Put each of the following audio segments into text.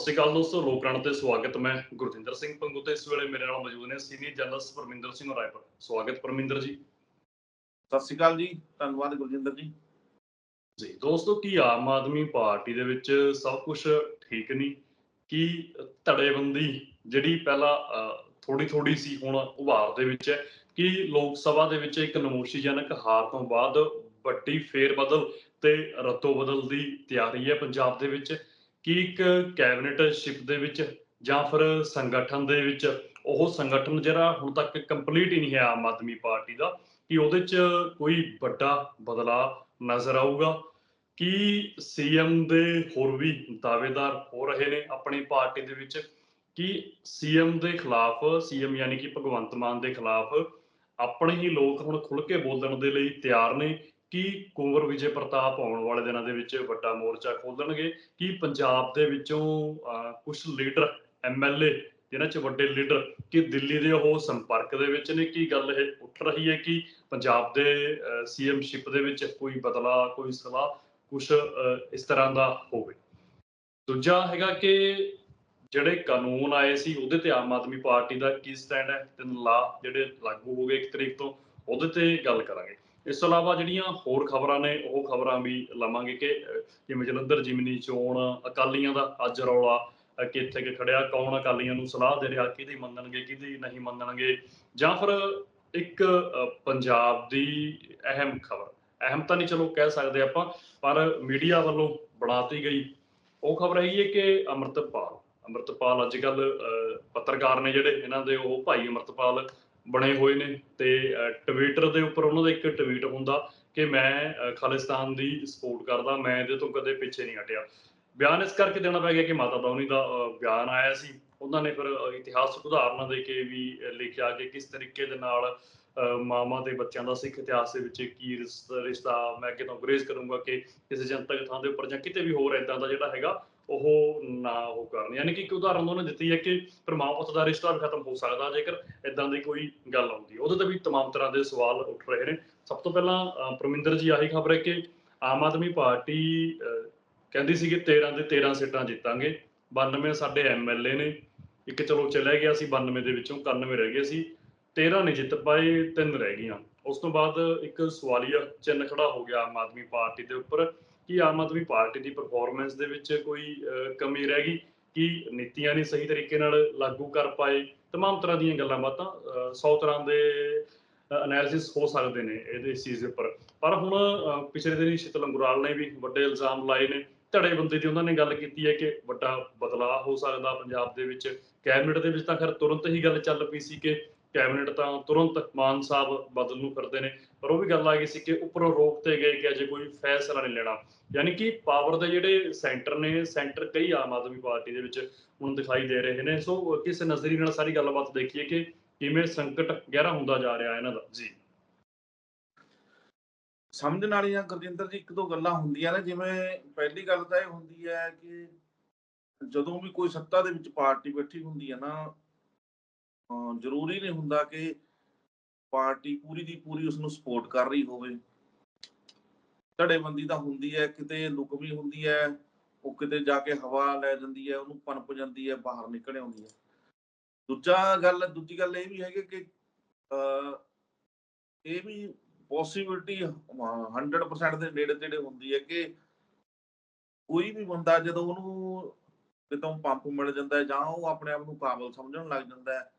ਸ਼੍ਰੀ ਅਕਾਲ ਦੋਸਤੋ ਲੋਕਰਾਣ ਤੇ ਸਵਾਗਤ ਮੈਂ ਗੁਰਜਿੰਦਰ ਸਿੰਘ ਪੰਗੂ ਤੇ ਇਸ ਵੇਲੇ ਮੇਰੇ ਨਾਲ ਮੌਜੂਦ ਨੇ ਸੀਨੀਅਰ ਜਰਨਲਿਸਟ ਪਰਮਿੰਦਰ ਸਿੰਘ ਰਾਏਪੁਰ। ਸਵਾਗਤ ਪਰਮਿੰਦਰ ਜੀ। ਸਤਿ ਸ਼੍ਰੀ ਅਕਾਲ ਜੀ ਧੰਨਵਾਦ ਗੁਰਜਿੰਦਰ ਜੀ। ਜੀ ਦੋਸਤੋ ਕੀ ਆਮ ਆਦਮੀ ਪਾਰਟੀ ਦੇ ਵਿੱਚ ਸਭ ਕੁਝ ਠੀਕ ਨਹੀਂ ਕੀ ਧੜੇਬੰਦੀ ਜਿਹੜੀ ਪਹਿਲਾਂ ਥੋੜੀ ਥੋੜੀ ਸੀ ਹੁਣ ਉਭਾਰ ਦੇ ਵਿੱਚ ਹੈ? ਕਿ ਲੋਕ ਸਭਾ ਦੇ ਵਿੱਚ ਇੱਕ ਨਮੋਸ਼ੀਜਨਕ ਹਾਰ ਤੋਂ ਬਾਅਦ ਵੱਡੀ ਫੇਰ ਬਦਲ ਤੇ ਰਤੋ ਬਦਲ ਦੀ ਤਿਆਰੀ ਹੈ ਪੰਜਾਬ ਦੇ ਵਿੱਚ? ਕਿ ਇੱਕ ਕੈਬਨਿਟ ਸ਼ਿਪ ਦੇ ਵਿੱਚ ਜਾਂ ਫਿਰ ਸੰਗਠਨ ਦੇ ਵਿੱਚ ਉਹ ਸੰਗਠਨ ਜਿਹੜਾ ਹੁਣ ਤੱਕ ਕੰਪਲੀਟ ਹੀ ਨਹੀਂ ਹੈ ਆਮ ਆਦਮੀ ਪਾਰਟੀ ਦਾ, ਕਿ ਉਹਦੇ 'ਚ ਕੋਈ ਵੱਡਾ ਬਦਲਾਅ ਨਜ਼ਰ ਆਊਗਾ? ਕਿ ਸੀਐਮ ਦੇ ਹੋਰ ਵੀ ਦਾਅਵੇਦਾਰ ਹੋ ਰਹੇ ਨੇ ਆਪਣੀ ਪਾਰਟੀ ਦੇ ਵਿੱਚ? ਕਿ ਸੀਐਮ ਦੇ ਖਿਲਾਫ, ਸੀਐਮ ਯਾਨੀ ਕਿ ਭਗਵੰਤ ਮਾਨ ਦੇ ਖਿਲਾਫ ਆਪਣੇ ਹੀ ਲੋਕ ਹੁਣ ਖੁੱਲ ਕੇ ਬੋਲਣ ਦੇ ਲਈ ਤਿਆਰ ਨੇ? ਕੀ ਕੁੰਵਰ ਵਿਜੇ ਪ੍ਰਤਾਪ ਆਉਣ ਵਾਲੇ ਦਿਨਾਂ ਦੇ ਵਿੱਚ ਵੱਡਾ ਮੋਰਚਾ ਖੋਲਣਗੇ? ਕਿ ਪੰਜਾਬ ਦੇ ਵਿੱਚੋਂ ਕੁਝ ਲੀਡਰ ਐਮਐਲਏ ਜਿਹਨਾਂ 'ਚ ਵੱਡੇ ਲੀਡਰ, ਕਿ ਦਿੱਲੀ ਦੇ ਉਹ ਸੰਪਰਕ ਦੇ ਵਿੱਚ ਨੇ? ਕੀ ਗੱਲ ਇਹ ਉੱਠ ਰਹੀ ਹੈ ਕਿ ਪੰਜਾਬ ਦੇ ਸੀਐਮ ਸ਼ਿਪ ਦੇ ਵਿੱਚ ਕੋਈ ਬਦਲਾ ਕੋਈ ਸਲਾਹ ਕੁਝ ਇਸ ਤਰ੍ਹਾਂ ਦਾ ਹੋਵੇ? ਦੂਜਾ ਹੈਗਾ ਕਿ ਜਿਹੜੇ ਕਾਨੂੰਨ ਆਏ ਸੀ, ਉਹਦੇ ਤੇ ਆਮ ਆਦਮੀ ਪਾਰਟੀ ਦਾ ਕੀ ਸਟੈਂਡ ਹੈ? ਤਿੰਨ ਲਾ ਜਿਹੜੇ ਲਾਗੂ ਹੋ ਗਏ ਇੱਕ ਤਰੀਕ ਤੋਂ, ਉਹਦੇ ਤੇ ਗੱਲ ਕਰਾਂਗੇ। ਇਸ ਤੋਂ ਇਲਾਵਾ ਜਿਹੜੀਆਂ ਹੋਰ ਖਬਰਾਂ ਨੇ, ਉਹ ਖਬਰਾਂ ਵੀ ਲਵਾਂਗੇ ਕਿ ਜਿਵੇਂ ਜਲੰਧਰ ਜਿਮਨੀ ਚੋਣ ਅਕਾਲੀਆਂ ਦਾ ਅੱਜ ਰੌਲਾ ਕਿ ਕਿ ਖੜਿਆ, ਕੌਣ ਅਕਾਲੀਆਂ ਨੂੰ ਸਲਾਹ ਦੇ ਰਿਹਾ, ਕਿਹਦੀ ਮੰਨਣਗੇ, ਕਿਹਦੀ ਨਹੀਂ ਮੰਨਣਗੇ, ਜਾਂ ਫਿਰ ਇੱਕ ਪੰਜਾਬ ਦੀ ਅਹਿਮ ਖਬਰ। ਅਹਿਮ ਤਾਂ ਨਹੀਂ ਚਲੋ ਕਹਿ ਸਕਦੇ ਆਪਾਂ, ਪਰ ਮੀਡੀਆ ਵੱਲੋਂ ਬਣਾਤੀ ਗਈ। ਉਹ ਖਬਰ ਹੈਗੀ ਹੈ ਕਿ ਅਮਰਤਪਾਲ ਅਮਰਤਪਾਲ ਅੱਜ ਕੱਲ ਪੱਤਰਕਾਰ ਨੇ ਜਿਹੜੇ, ਇਹਨਾਂ ਦੇ ਉਹ ਭਾਈ ਅਮਰਤਪਾਲ ਬਣੇ ਹੋਏ ਨੇ ਤੇ ਟਵਿੱਟਰ ਦੇ ਉੱਪਰ ਉਹਨਾਂ ਦਾ ਇੱਕ ਟਵੀਟ ਹੁੰਦਾ ਕਿ ਮੈਂ ਖਾਲਿਸਤਾਨ ਦੀ ਸਪੋਰਟ ਕਰਦਾ, ਮੈਂ ਇਹਦੇ ਤੋਂ ਕਦੇ ਪਿੱਛੇ ਨਹੀਂ ਹਟਿਆ। ਬਿਆਨ ਇਸ ਕਰਕੇ ਦੇਣਾ ਪੈ ਗਿਆ ਕਿ ਮਾਤਾ ਦੌਨੀ ਦਾ ਬਿਆਨ ਆਇਆ ਸੀ। ਉਹਨਾਂ ਨੇ ਫਿਰ ਇਤਿਹਾਸਕ ਉਦਾਹਰਨਾਂ ਦੇ ਕੇ ਵੀ ਲਿਖਿਆ ਕਿ ਕਿਸ ਤਰੀਕੇ ਦੇ ਨਾਲ ਮਾਮਾ ਤੇ ਬੱਚਿਆਂ ਦਾ ਸਿੱਖ ਇਤਿਹਾਸ ਦੇ ਵਿੱਚ ਕੀ ਰਿਸ਼ਤਾ ਮੈਂ ਕਿਤੋਂ ਗੁਰੇਜ਼ ਕਰੂੰਗਾ ਕਿ ਕਿਸੇ ਜਨਤਕ ਥਾਂ ਦੇ ਉੱਪਰ ਜਾਂ ਕਿਤੇ ਵੀ ਹੋਰ ਇਦਾਂ ਦਾ ਜਿਹੜਾ ਹੈਗਾ ਉਹ ਨਾ ਉਹ ਕਰਨ ਯਾਨੀ ਕਿ ਇੱਕ ਉਦਾਹਰਨ ਉਹਨਾਂ ਨੇ ਦਿੱਤੀ ਹੈ ਕਿ ਪਰਮਾਤਮਾ ਦਾ ਰਿਸ਼ਤਾ ਵੀ ਖਤਮ ਹੋ ਸਕਦਾ ਜੇਕਰ ਇਦਾਂ ਦੀ ਕੋਈ ਗੱਲ ਆਉਂਦੀ ਉਹਦੇ ਤੇ ਵੀ तमाम ਤਰ੍ਹਾਂ ਦੇ ਸਵਾਲ ਉੱਠ ਰਹੇ ਨੇ ਸਭ ਤੋਂ ਪਹਿਲਾਂ ਪ੍ਰਮਿੰਦਰ ਜੀ ਆਹੀ ਖਬਰ ਹੈ ਕਿ ਆਮ ਆਦਮੀ ਪਾਰਟੀ ਕਹਿੰਦੀ ਸੀ ਕਿ 13 ਦੇ 13 ਸੀਟਾਂ ਜਿੱਤਾਂਗੇ 92 ਸਾਡੇ ਐਮਐਲਏ ਨੇ ਇੱਕ ਚਲੋ ਚਲੇ ਗਿਆ ਸੀ 92 ਦੇ ਵਿੱਚੋਂ 91 ਰਹਿ ਗਏ ਸੀ 13 ਨਹੀਂ ਜਿੱਤ ਪਾਏ ਤਿੰਨ ਰਹਿ ਗਈਆਂ ਉਸ ਤੋਂ ਬਾਅਦ ਇੱਕ ਸਵਾਲੀਆ ਚਿੰਨ ਖੜਾ ਹੋ ਗਿਆ ਆਮ ਆਦਮੀ ਪਾਰਟੀ ਦੇ ਉੱਪਰ ਕਿ ਆਮ ਆਦਮੀ ਪਾਰਟੀ ਦੀ ਪਰਫਾਰਮੈਂਸ ਦੇ ਵਿੱਚ ਕੋਈ ਕਮੀ ਰਹਿ ਗਈ ਕਿ ਨੀਤੀਆਂ ਨਹੀਂ ਸਹੀ ਤਰੀਕੇ ਨਾਲ ਲਾਗੂ ਕਰ ਪਾਏ तमाम ਤਰ੍ਹਾਂ ਦੀਆਂ ਗੱਲਾਂ ਬਾਤਾਂ 100 ਤਰ੍ਹਾਂ ਦੇ ਐਨਾਲਿਸਿਸ ਹੋ ਸਕਦੇ ਨੇ ਇਹਦੇ ਇਸ ਚੀਜ਼ ਦੇ ਉੱਪਰ ਪਰ ਹੁਣ ਪਿਛਲੇ ਦਿਨੀ ਸ਼ਿਤਲ ਅੰਗੁਰਾਲ ਨੇ ਵੀ ਵੱਡੇ ਇਲਜ਼ਾਮ ਲਾਏ ਨੇ ਧੜੇ ਬੰਦੇ ਦੀ ਉਹਨਾਂ ਨੇ ਗੱਲ ਕੀਤੀ ਹੈ ਕਿ ਵੱਡਾ ਬਦਲਾਅ ਹੋ ਸਕਦਾ ਪੰਜਾਬ ਦੇ ਵਿੱਚ ਕੈਬਨਿਟ ਦੇ ਵਿੱਚ ਤਾਂ ਖੈਰ ਤੁਰੰਤ ਹੀ ਗੱਲ ਚੱਲ ਪਈ ਸੀ ਕਿ ਕੈਬਨਿਟ ਤਾਂ ਤੁਰੰਤ ਮਾਨ ਸਾਹਿਬ ਬਦਲ ਨੂੰ ਫਿਰਦੇ ਨੇ, ਪਰ ਉਹ ਵੀ ਗੱਲ ਆ ਗਈ ਸੀ ਕਿ ਉੱਪਰੋਂ ਰੋਕ ਤੇ ਗਏ ਕਿ ਅਜੇ ਕੋਈ ਫੈਸਲਾ ਨਹੀਂ ਲੈਣਾ। ਯਾਨੀ ਕਿ ਪਾਵਰ ਦੇ ਜਿਹੜੇ ਸੈਂਟਰ ਨੇ ਸੈਂਟਰ ਕਈ ਆਮ ਆਦਮੀ ਪਾਰਟੀ ਦੇ ਵਿੱਚ ਹੁਣ ਦਿਖਾਈ ਦੇ ਰਹੇ ਨੇ। ਸੋ ਕਿਸ ਨਜ਼ਰੀ ਨਾਲ ਸਾਰੀ ਗੱਲਬਾਤ ਦੇਖੀਏ ਕਿ ਕਿਵੇਂ ਸੰਕਟ ਗਹਿਰਾ ਹੁੰਦਾ ਜਾ ਰਿਹਾ ਇਹਨਾਂ ਦਾ? ਜੀ। ਸਮਝਣ ਵਾਲੀਆਂ ਗੁਰਜਿੰਦਰ ਜੀ, ਇੱਕ ਦੋ ਗੱਲਾਂ ਹੁੰਦੀਆਂ ਨੇ। ਜਿਵੇਂ ਪਹਿਲੀ ਗੱਲ ਤਾਂ ਇਹ ਹੁੰਦੀ ਹੈ ਕਿ ਜਦੋਂ ਵੀ ਕੋਈ ਸੱਤਾ ਦੇ ਵਿੱਚ ਪਾਰਟੀ ਬੈਠੀ ਹੁੰਦੀ ਹੈ ਨਾ ਜ਼ਰੂਰੀ ਨਹੀਂ ਹੁੰਦਾ ਕਿ ਪਾਰਟੀ ਪੂਰੀ ਦੀ ਪੂਰੀ ਉਸ ਨੂੰ ਸਪੋਰਟ ਕਰ ਰਹੀ ਹੋਵੇ। ਧੜੇਬੰਦੀ ਤਾਂ ਹੁੰਦੀ ਹੈ, ਕਿਤੇ ਲੁਕ ਵੀ ਹੁੰਦੀ ਹੈ, ਉਹ ਕਿਤੇ ਜਾ ਕੇ ਹਵਾ ਲੈ ਜਾਂਦੀ ਹੈ, ਉਹਨੂੰ ਪਨਪ ਜਾਂਦੀ ਹੈ, ਬਾਹਰ ਨਿਕਲ ਆਉਂਦੀ ਹੈ। ਦੂਜਾ ਗੱਲ, ਦੂਜੀ ਗੱਲ ਇਹ ਵੀ ਹੈਗੀ ਕਿ ਇਹ ਵੀ ਪੋਸਿਬਿਲਿਟੀ 100% ਦੇ ਨੇੜੇ ਤੇੜੇ ਹੁੰਦੀ ਹੈ ਕਿ ਕੋਈ ਵੀ ਬੰਦਾ ਜਦੋਂ ਉਹਨੂੰ ਕਿਤੋਂ ਪੰਪ ਮਿਲ ਜਾਂਦਾ ਜਾਂ ਉਹ ਆਪਣੇ ਆਪ ਨੂੰ ਕਾਬਲ ਸਮਝਣ ਲੱਗ ਜਾਂਦਾ ਹੈ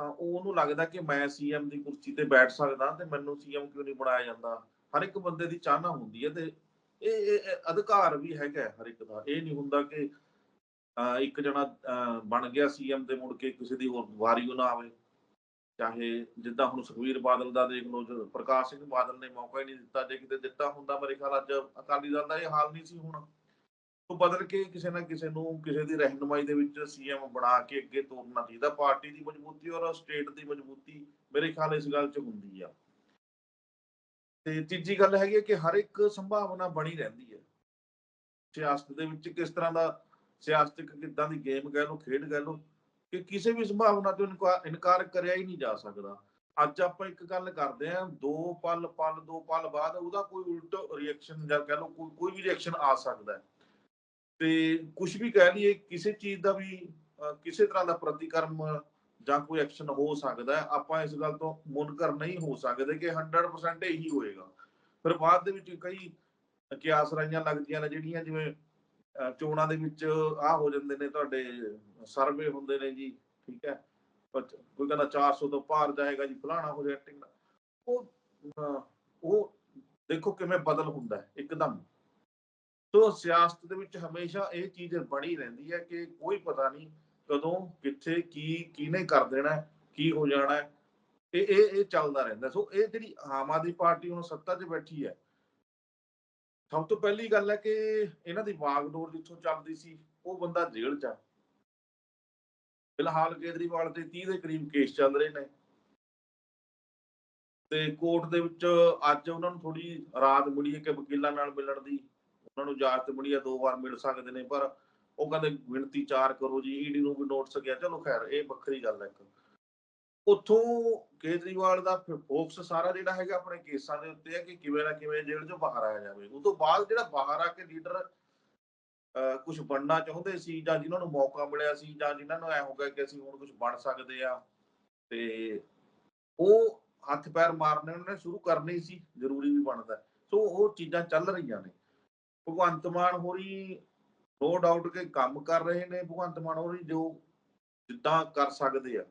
ਤਾਂ ਉਹਨੂੰ ਲੱਗਦਾ ਕਿ ਮੈਂ ਸੀਐਮ ਦੀ ਕੁਰਸੀ ਤੇ ਬੈਠ ਸਕਦਾ ਤੇ ਮੈਨੂੰ ਸੀਐਮ ਕਿਉਂ ਨਹੀਂ ਬਣਾਇਆ ਜਾਂਦਾ? ਹਰ ਇੱਕ ਬੰਦੇ ਦੀ ਚਾਹਨਾ ਹੁੰਦੀ ਹੈ ਤੇ ਇਹ ਅਧਿਕਾਰ ਵੀ ਹੈਗਾ ਹਰ ਇੱਕ ਦਾ। ਇਹ ਨਹੀਂ ਹੁੰਦਾ ਕਿ ਇੱਕ ਜਣਾ ਬਣ ਗਿਆ ਸੀਐਮ ਤੇ ਮੁੜ ਕੇ ਕਿਸੇ ਦੀ ਹੋਰ ਵਾਰੀ ਨਾ ਆਵੇ। ਚਾਹੇ ਜਿੱਦਾਂ ਹੁਣ ਸੁਖਵੀਰ ਬਾਦਲ ਦਾ ਦੇਖ ਲਓ ਪ੍ਰਕਾਸ਼ ਸਿੰਘ ਬਾਦਲ ਨੇ ਮੌਕਾ ਹੀ ਨਹੀਂ ਦਿੱਤਾ, ਜੇ ਕਿਤੇ ਦਿੱਤਾ ਹੁੰਦਾ, ਮੇਰੇ ਖਿਆਲ ਅੱਜ ਅਕਾਲੀ ਦਲ ਦਾ ਇਹ ਹਾਲ ਨਹੀਂ ਸੀ ਹੋਣਾ। ਬਦਲ ਕੇ ਕਿਸੇ ਨਾ ਕਿਸੇ ਨੂੰ ਕਿਸੇ ਦੀ ਰਹਿਨਮਾਈ ਦੇ ਵਿੱਚ ਸੀਐਮ ਬਣਾ ਕੇ ਅੱਗੇ ਤੋਰਨਾ ਚਾਹੀਦਾ, ਪਾਰਟੀ ਦੀ ਮਜ਼ਬੂਤੀ ਔਰ ਸਟੇਟ ਦੀ ਮਜ਼ਬੂਤੀ ਮੇਰੇ ਖਿਆਲ ਇਸ ਗੱਲ 'ਚ ਹੁੰਦੀ ਆ। ਤੇ ਤੀਜੀ ਗੱਲ ਹੈਗੀ ਕਿ ਹਰ ਇੱਕ ਸੰਭਾਵਨਾ ਬਣੀ ਰਹਿੰਦੀ ਹੈ ਸਿਆਸਤ ਦੇ ਵਿੱਚ ਕਿਸ ਤਰ੍ਹਾਂ ਦਾ ਸਿਆਸਤਿਕ ਕਿੱਦਾਂ ਦੀ ਗੇਮ ਕਹਿ ਲਓ, ਖੇਡ ਕਹਿ ਲਓ, ਕਿ ਕਿਸੇ ਵੀ ਸੰਭਾਵਨਾ ਤੋਂ ਇਨਕਾਰ ਕਰਿਆ ਹੀ ਨਹੀਂ ਜਾ ਸਕਦਾ। ਅੱਜ ਆਪਾਂ ਇੱਕ ਗੱਲ ਕਰਦੇ ਆਂ, ਦੋ ਪਲ ਪਲ, ਦੋ ਪਲ ਬਾਅਦ ਉਹਦਾ ਕੋਈ ਉਲਟ ਰਿਐਕਸ਼ਨ ਜਾਂ ਕਹਿ ਲਓ, ਕੋਈ ਕੋਈ ਵੀ ਰਿਐਕਸ਼ਨ ਆ ਸਕਦਾ ਹੈ। ਤੇ ਕੁਝ ਵੀ ਕਹਿ ਲਈਏ, ਕਿਸੇ ਚੀਜ਼ ਦਾ ਵੀ ਕਿਸੇ ਤਰ੍ਹਾਂ ਦਾ ਪ੍ਰਤੀਕਰਮ ਜਾਂ ਕੋਈ ਐਕਸ਼ਨ ਹੋ ਸਕਦਾ ਹੈ, ਆਪਾਂ ਇਸ ਗੱਲ ਤੋਂ ਮੁਨਕਰ ਨਹੀਂ ਹੋ ਸਕਦੇ ਕਿ 100% ਇਹੀ ਹੋਏਗਾ। ਫਿਰ ਬਾਅਦ ਦੇ ਵਿੱਚ ਕਈ ਕਿਆਸ ਰਾਈਆਂ ਲੱਗਦੀਆਂ ਨੇ, ਜਿਹੜੀਆਂ ਜਿਵੇਂ ਚੋਣਾਂ ਦੇ ਵਿੱਚ ਆ ਹੋ ਜਾਂਦੇ ਨੇ, ਤੁਹਾਡੇ ਸਰਵੇ ਹੁੰਦੇ ਨੇ ਜੀ, ਠੀਕ ਹੈ। ਕੋਈ ਕਹਿੰਦਾ 400 ਤੋਂ ਪਾਰ ਜਾਏਗਾ ਜੀ, ਫਲਾਣਾ ਹੋ ਜਾਏਗਾ ਉਹ ਉਹ ਦੇਖੋ ਕਿਵੇਂ ਬਦਲ ਹੁੰਦਾ ਹੈ, ਇੱਕਦਮ। ਤੋ ਸਿਆਸਤ ਦੇ ਵਿੱਚ ਹਮੇਸ਼ਾ ਇਹ ਚੀਜ਼ ਬਣੀ ਰਹਿੰਦੀ ਹੈ ਕਿ ਕੋਈ ਪਤਾ ਨਹੀਂ ਕਦੋਂ, ਕਿੱਥੇ, ਕੀ, ਕਿਹਨੇ ਕਰ ਦੇਣਾ, ਕੀ ਹੋ ਜਾਣਾ ਇਹ ਇਹ ਇਹ ਚੱਲਦਾ ਰਹਿੰਦਾ। ਸੋ ਇਹ ਜਿਹੜੀ ਆਮ ਆਦਮੀ ਪਾਰਟੀ ਹੁਣ ਸੱਤਾ 'ਚ ਬੈਠੀ ਹੈ, ਸਭ ਤੋਂ ਪਹਿਲੀ ਗੱਲ ਹੈ ਕਿ ਇਹਨਾਂ ਦੀ ਬਾਗਡੋਰ ਜਿੱਥੋਂ ਚੱਲਦੀ ਸੀ, ਉਹ ਬੰਦਾ ਜੇਲ੍ਹ 'ਚ ਆ। ਫਿਲਹਾਲ ਕੇਜਰੀਵਾਲ ਤੇ 30 ਦੇ ਕਰੀਬ ਕੇਸ ਚੱਲ ਰਹੇ ਨੇ। ਤੇ ਕੋਰਟ ਦੇ ਵਿੱਚ ਅੱਜ ਉਹਨਾਂ ਨੂੰ ਥੋੜੀ ਰਾਤ ਮਿਲੀ ਹੈ ਕਿ ਵਕੀਲਾਂ ਨਾਲ ਮਿਲਣ ਦੀ। ਉਹਨਾਂ ਨੂੰ ਇਜਾਜ਼ਤ ਮਿਲੀ ਹੈ ਦੋ ਵਾਰ ਮਿਲ ਸਕਦੇ ਨੇ, ਪਰ ਉਹ ਕਹਿੰਦੇ ਗਿਣਤੀ 4 ਕਰੋ ਜੀ, ਈਡੀ ਨੂੰ ਵੀ ਨੋਟਿਸ ਗਿਆ, ਚਲੋ ਖੈਰ, ਇਹ ਵੱਖਰੀ ਗੱਲ ਹੈ ਇੱਕ। ਉੱਥੋਂ ਕੇਜਰੀਵਾਲ ਦਾ ਫੋਕਸ ਸਾਰਾ ਜਿਹੜਾ ਹੈਗਾ ਆਪਣੇ ਕੇਸਾਂ ਦੇ ਉੱਤੇ ਹੈ ਕਿ ਕਿਵੇਂ ਨਾ ਕਿਵੇਂ ਜੇਲ੍ਹ ਚੋਂ ਬਾਹਰ ਆਇਆ ਜਾਵੇ। ਉਸ ਤੋਂ ਬਾਅਦ ਜਿਹੜਾ ਬਾਹਰ ਆ ਕੇ ਲੀਡਰ ਕੁਝ ਬਣਨਾ ਚਾਹੁੰਦੇ ਸੀ ਜਾਂ ਜਿਨ੍ਹਾਂ ਨੂੰ ਮੌਕਾ ਮਿਲਿਆ ਸੀ ਜਾਂ ਜਿਨ੍ਹਾਂ ਨੂੰ ਐ ਹੋ ਗਿਆ ਕਿ ਅਸੀਂ ਹੁਣ ਕੁਝ ਬਣ ਸਕਦੇ ਆ, ਤੇ ਉਹ ਹੱਥ ਪੈਰ ਮਾਰਨੇ ਉਹਨੇ ਸ਼ੁਰੂ ਕਰਨੇ ਸੀ, ਜ਼ਰੂਰੀ ਵੀ ਬਣਦਾ। ਸੋ ਉਹ ਚੀਜ਼ਾਂ ਚੱਲ ਰਹੀਆਂ ਨੇ। ਭਗਵੰਤ ਮਾਨ ਹੋਰੀ ਨੋ ਡਾਊਟ ਕਿ ਕੰਮ ਕਰ ਰਹੇ ਨੇ, ਭਗਵੰਤ ਮਾਨ ਹੋਰੀ ਜੋ ਜਿੱਦਾਂ ਕਰ ਸਕਦੇ ਆ।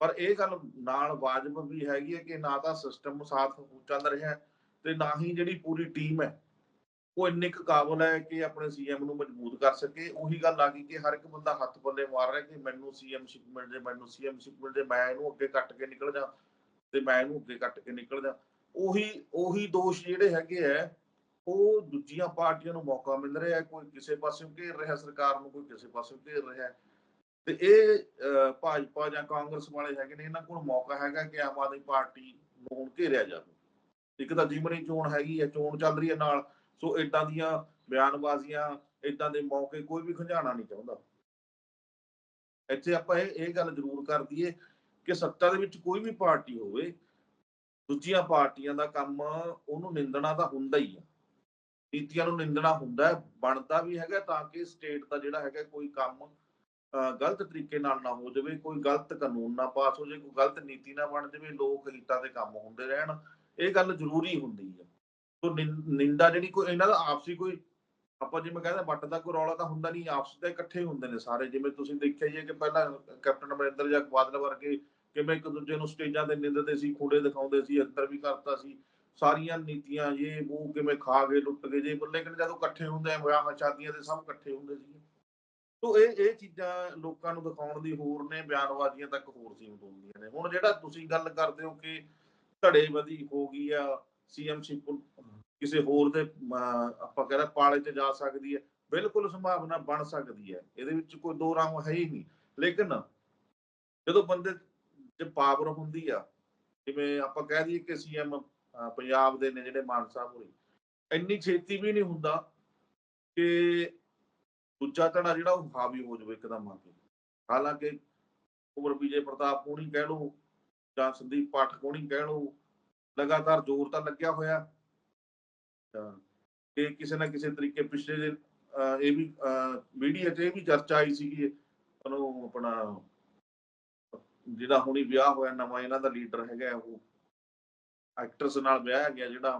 ਪਰ ਇਹ ਗੱਲ ਨਾਲ ਵਾਜਬ ਵੀ ਹੈਗੀ ਹੈ ਕਿ ਨਾ ਤਾਂ ਸਿਸਟਮ ਸਾਥ ਚੱਲ ਰਿਹਾ ਤੇ ਨਾ ਹੀ ਜਿਹੜੀ ਪੂਰੀ ਟੀਮ ਹੈ, ਉਹ ਇੰਨੇ ਕੁ ਕਾਬਲ ਹੈ ਕਿ ਆਪਣੇ ਸੀਐਮ ਨੂੰ ਮਜ਼ਬੂਤ ਕਰ ਸਕੇ। ਉਹੀ ਗੱਲ ਆ ਗਈ ਕਿ ਹਰ ਇੱਕ ਬੰਦਾ ਹੱਥ ਪੱਲੇ ਮਾਰ ਰਿਹਾ ਕਿ ਮੈਨੂੰ ਸੀਐਮਸ਼ਿਪ ਮਿਲ ਜੇ ਮੈਨੂੰ ਸੀਐਮਸ਼ਿਪ ਮਿਲ ਜੇ ਮੈਂ ਇਹਨੂੰ ਅੱਗੇ ਕੱਟ ਕੇ ਨਿਕਲ ਜਾ ਤੇ ਮੈਂ ਇਹਨੂੰ ਅੱਗੇ ਕੱਟ ਕੇ ਨਿਕਲ ਜਾ। ਉਹੀ ਉਹੀ ਦੋਸ਼ ਜਿਹੜੇ ਹੈਗੇ ਆ ਉਹ ਦੂਜੀਆਂ ਪਾਰਟੀਆਂ ਨੂੰ ਮੌਕਾ ਮਿਲ ਰਿਹਾ ਹੈ ਕੋਈ ਕਿਸੇ ਪਾਸੇ ਘੇਰ ਰਿਹਾ ਸਰਕਾਰ ਨੂੰ ਕੋਈ ਕਿਸੇ ਪਾਸੇ ਘੇਰ ਰਿਹਾ ਤੇ ਇਹ ਅਹ, ਭਾਜਪਾ ਜਾਂ ਕਾਂਗਰਸ ਵਾਲੇ ਹੈਗੇ ਨੇ ਇਹਨਾਂ ਕੋਲ ਮੌਕਾ ਹੈਗਾ ਕਿ ਆਮ ਆਦਮੀ ਪਾਰਟੀ ਨੂੰ ਹੁਣ ਘੇਰਿਆ ਜਾਵੇ। ਇੱਕ ਤਾਂ ਜਿਮਨੀ ਚੋਣ ਹੈਗੀ ਹੈ ਚੋਣ ਚੱਲ ਰਹੀ ਹੈ ਨਾਲ ਸੋ ਇਦਾਂ ਦੀਆਂ ਬਿਆਨਬਾਜ਼ੀਆਂ ਇਦਾਂ ਦੇ ਮੌਕੇ ਕੋਈ ਵੀ ਖੰਝਾਣਾ ਨਹੀਂ ਚਾਹੁੰਦਾ। ਇੱਥੇ ਆਪਾਂ ਇਹ ਇਹ ਗੱਲ ਜ਼ਰੂਰ ਕਰ ਦਈਏ ਕਿ ਸੱਤਾ ਦੇ ਵਿੱਚ ਕੋਈ ਵੀ ਪਾਰਟੀ ਹੋਵੇ ਦੂਜੀਆਂ ਪਾਰਟੀਆਂ ਦਾ ਕੰਮ ਉਹਨੂੰ ਨਿੰਦਣਾ ਤਾਂ ਹੁੰਦਾ ਹੀ ਆ। ਨੀਤੀਆਂ ਨੂੰ ਨਿੰਦਣਾ ਹੁੰਦਾ ਹੈ, ਬਣਦਾ ਵੀ ਹੈਗਾ ਤਾਂ ਕਿ ਸਟੇਟ ਦਾ ਜਿਹੜਾ ਹੈਗਾ ਕੋਈ ਕੰਮ ਗਲਤ ਤਰੀਕੇ ਨਾਲ ਨਾ ਹੋ ਜਾਵੇ, ਕੋਈ ਗਲਤ ਕਾਨੂੰਨ ਨਾ ਪਾਸ ਹੋ ਜਾਵੇ, ਕੋਈ ਗਲਤ ਨੀਤੀ ਨਾ ਬਣ ਜਾਵੇ, ਲੋਕ ਹਿੱਤਾਂ ਦੇ ਕੰਮ ਹੁੰਦੇ ਰਹਿਣ, ਇਹ ਗੱਲ ਜ਼ਰੂਰੀ ਹੁੰਦੀ ਹੈ। ਸੋ ਨਿੰਦਾ ਜਿਹੜੀ ਕੋਈ, ਇਹਨਾਂ ਦਾ ਆਪਸੀ ਕੋਈ, ਆਪਾਂ ਜਿਵੇਂ ਕਹਿੰਦੇ ਵੱਟ ਦਾ ਕੋਈ ਰੌਲਾ ਤਾਂ ਹੁੰਦਾ ਨਹੀਂ, ਆਪਸ ਦੇ ਇਕੱਠੇ ਹੁੰਦੇ ਨੇ ਸਾਰੇ, ਜਿਵੇਂ ਤੁਸੀਂ ਦੇਖਿਆ ਹੀ ਹੈ ਕਿ ਪਹਿਲਾਂ ਕੈਪਟਨ ਅਮਰਿੰਦਰ ਜਾਂ ਬਾਦਲ ਵਰਗੇ ਕਿਵੇਂ ਇੱਕ ਦੂਜੇ ਨੂੰ ਸਟੇਜਾਂ ਤੇ ਨਿੰਦਦੇ ਸੀ, ਖੂੜੇ ਦਿਖਾਉਂਦੇ ਸੀ, ਅੰਦਰ ਵੀ ਕਰਤਾ ਸੀ ਸਾਰੀਆਂ ਨੀਤੀਆਂ ਇਹ ਉਹ ਕਿਵੇਂ ਖਾ ਗਏ ਲੁੱਟ ਗਏ ਜੇ ਲੇਕਿਨ ਜਦੋਂ ਇਕੱਠੇ ਹੁੰਦੇ ਆ, ਵਿਆਹਾਂ, ਸ਼ਾਦੀਆਂ ਦੇ ਸਭ ਇਕੱਠੇ ਹੁੰਦੇ ਸੀ ਤੋ ਇਹ ਇਹ ਚੀਜ਼ਾਂ ਲੋਕਾਂ ਨੂੰ ਦਿਖਾਉਣ ਦੀ ਹੋਰ ਨੇ ਬਿਆਨਬਾਜ਼ੀਆਂ ਤੱਕ ਹੋਰ ਸੀਮਤ ਹੁੰਦੀਆਂ ਨੇ। ਹੁਣ ਜਿਹੜਾ ਤੁਸੀਂ ਗੱਲ ਕਰਦੇ ਹੋ ਕਿ ਧੜੇਬੰਦੀ ਹੋ ਗਈ ਆ ਸੀਐਮਸ਼ਿਪ ਕਿਸੇ ਹੋਰ ਦੇ ਆਪਾਂ ਕਹਿੰਦਾ ਪਾਲੇ ਤੇ ਜਾ ਸਕਦੀ ਹੈ, ਬਿਲਕੁਲ ਸੰਭਾਵਨਾ ਬਣ ਸਕਦੀ ਹੈ। ਇਹਦੇ ਵਿੱਚ ਕੋਈ ਦੋ ਰਾਮ ਹੈ ਹੀ ਨਹੀਂ। ਲੇਕਿਨ ਜਦੋਂ ਬੰਦੇ ਚ ਪਾਵਰ ਹੁੰਦੀ ਆ, ਜਿਵੇਂ ਆਪਾਂ ਕਹਿ ਦਈਏ ਕਿ ਸੀਐਮ ਪੰਜਾਬ ਦੇ ਨੇ ਜਿਹੜੇ ਮਾਨ ਹੋਰੀ ਇੰਨੀ ਛੇਤੀ ਵੀ ਨਹੀਂ ਹੁੰਦਾ ਕਿ ਦੂਜਾ ਧੜਾ ਜਿਹੜਾ ਉਹ ਹਾਵੀ ਹੋ ਜਾਵੇ ਇੱਕਦਮ ਆ ਕੇ। ਹਾਲਾਂਕਿ ਉਮਰ ਵਿਜੇ ਪ੍ਰਤਾਪ ਕੋਣੀ ਕਹਿ ਲਓ ਜਾਂ ਸੰਦੀਪ ਪਾਠਕ ਕੋਣੀ ਕਹਿ ਲਓ, ਲਗਾਤਾਰ ਜ਼ੋਰ ਤਾਂ ਲੱਗਿਆ ਹੋਇਆ। ਕਿ ਕਿਸੇ ਨਾ ਕਿਸੇ ਤਰੀਕੇ ਪਿਛਲੇ ਦਿਨ ਇਹ ਵੀ ਮੀਡੀਆ 'ਚ ਇਹ ਵੀ ਚਰਚਾ ਆਈ ਸੀਗੀ ਉਹਨੂੰ ਆਪਣਾ ਜਿਹੜਾ ਹੁਣੀ ਵਿਆਹ ਹੋਇਆ, ਨਵਾਂ ਇਹਨਾਂ ਦਾ ਲੀਡਰ ਹੈਗਾ ਉਹ। ਐਕਟਰਸ ਨਾਲ ਵਿਆਹ ਗਿਆ ਜਿਹੜਾ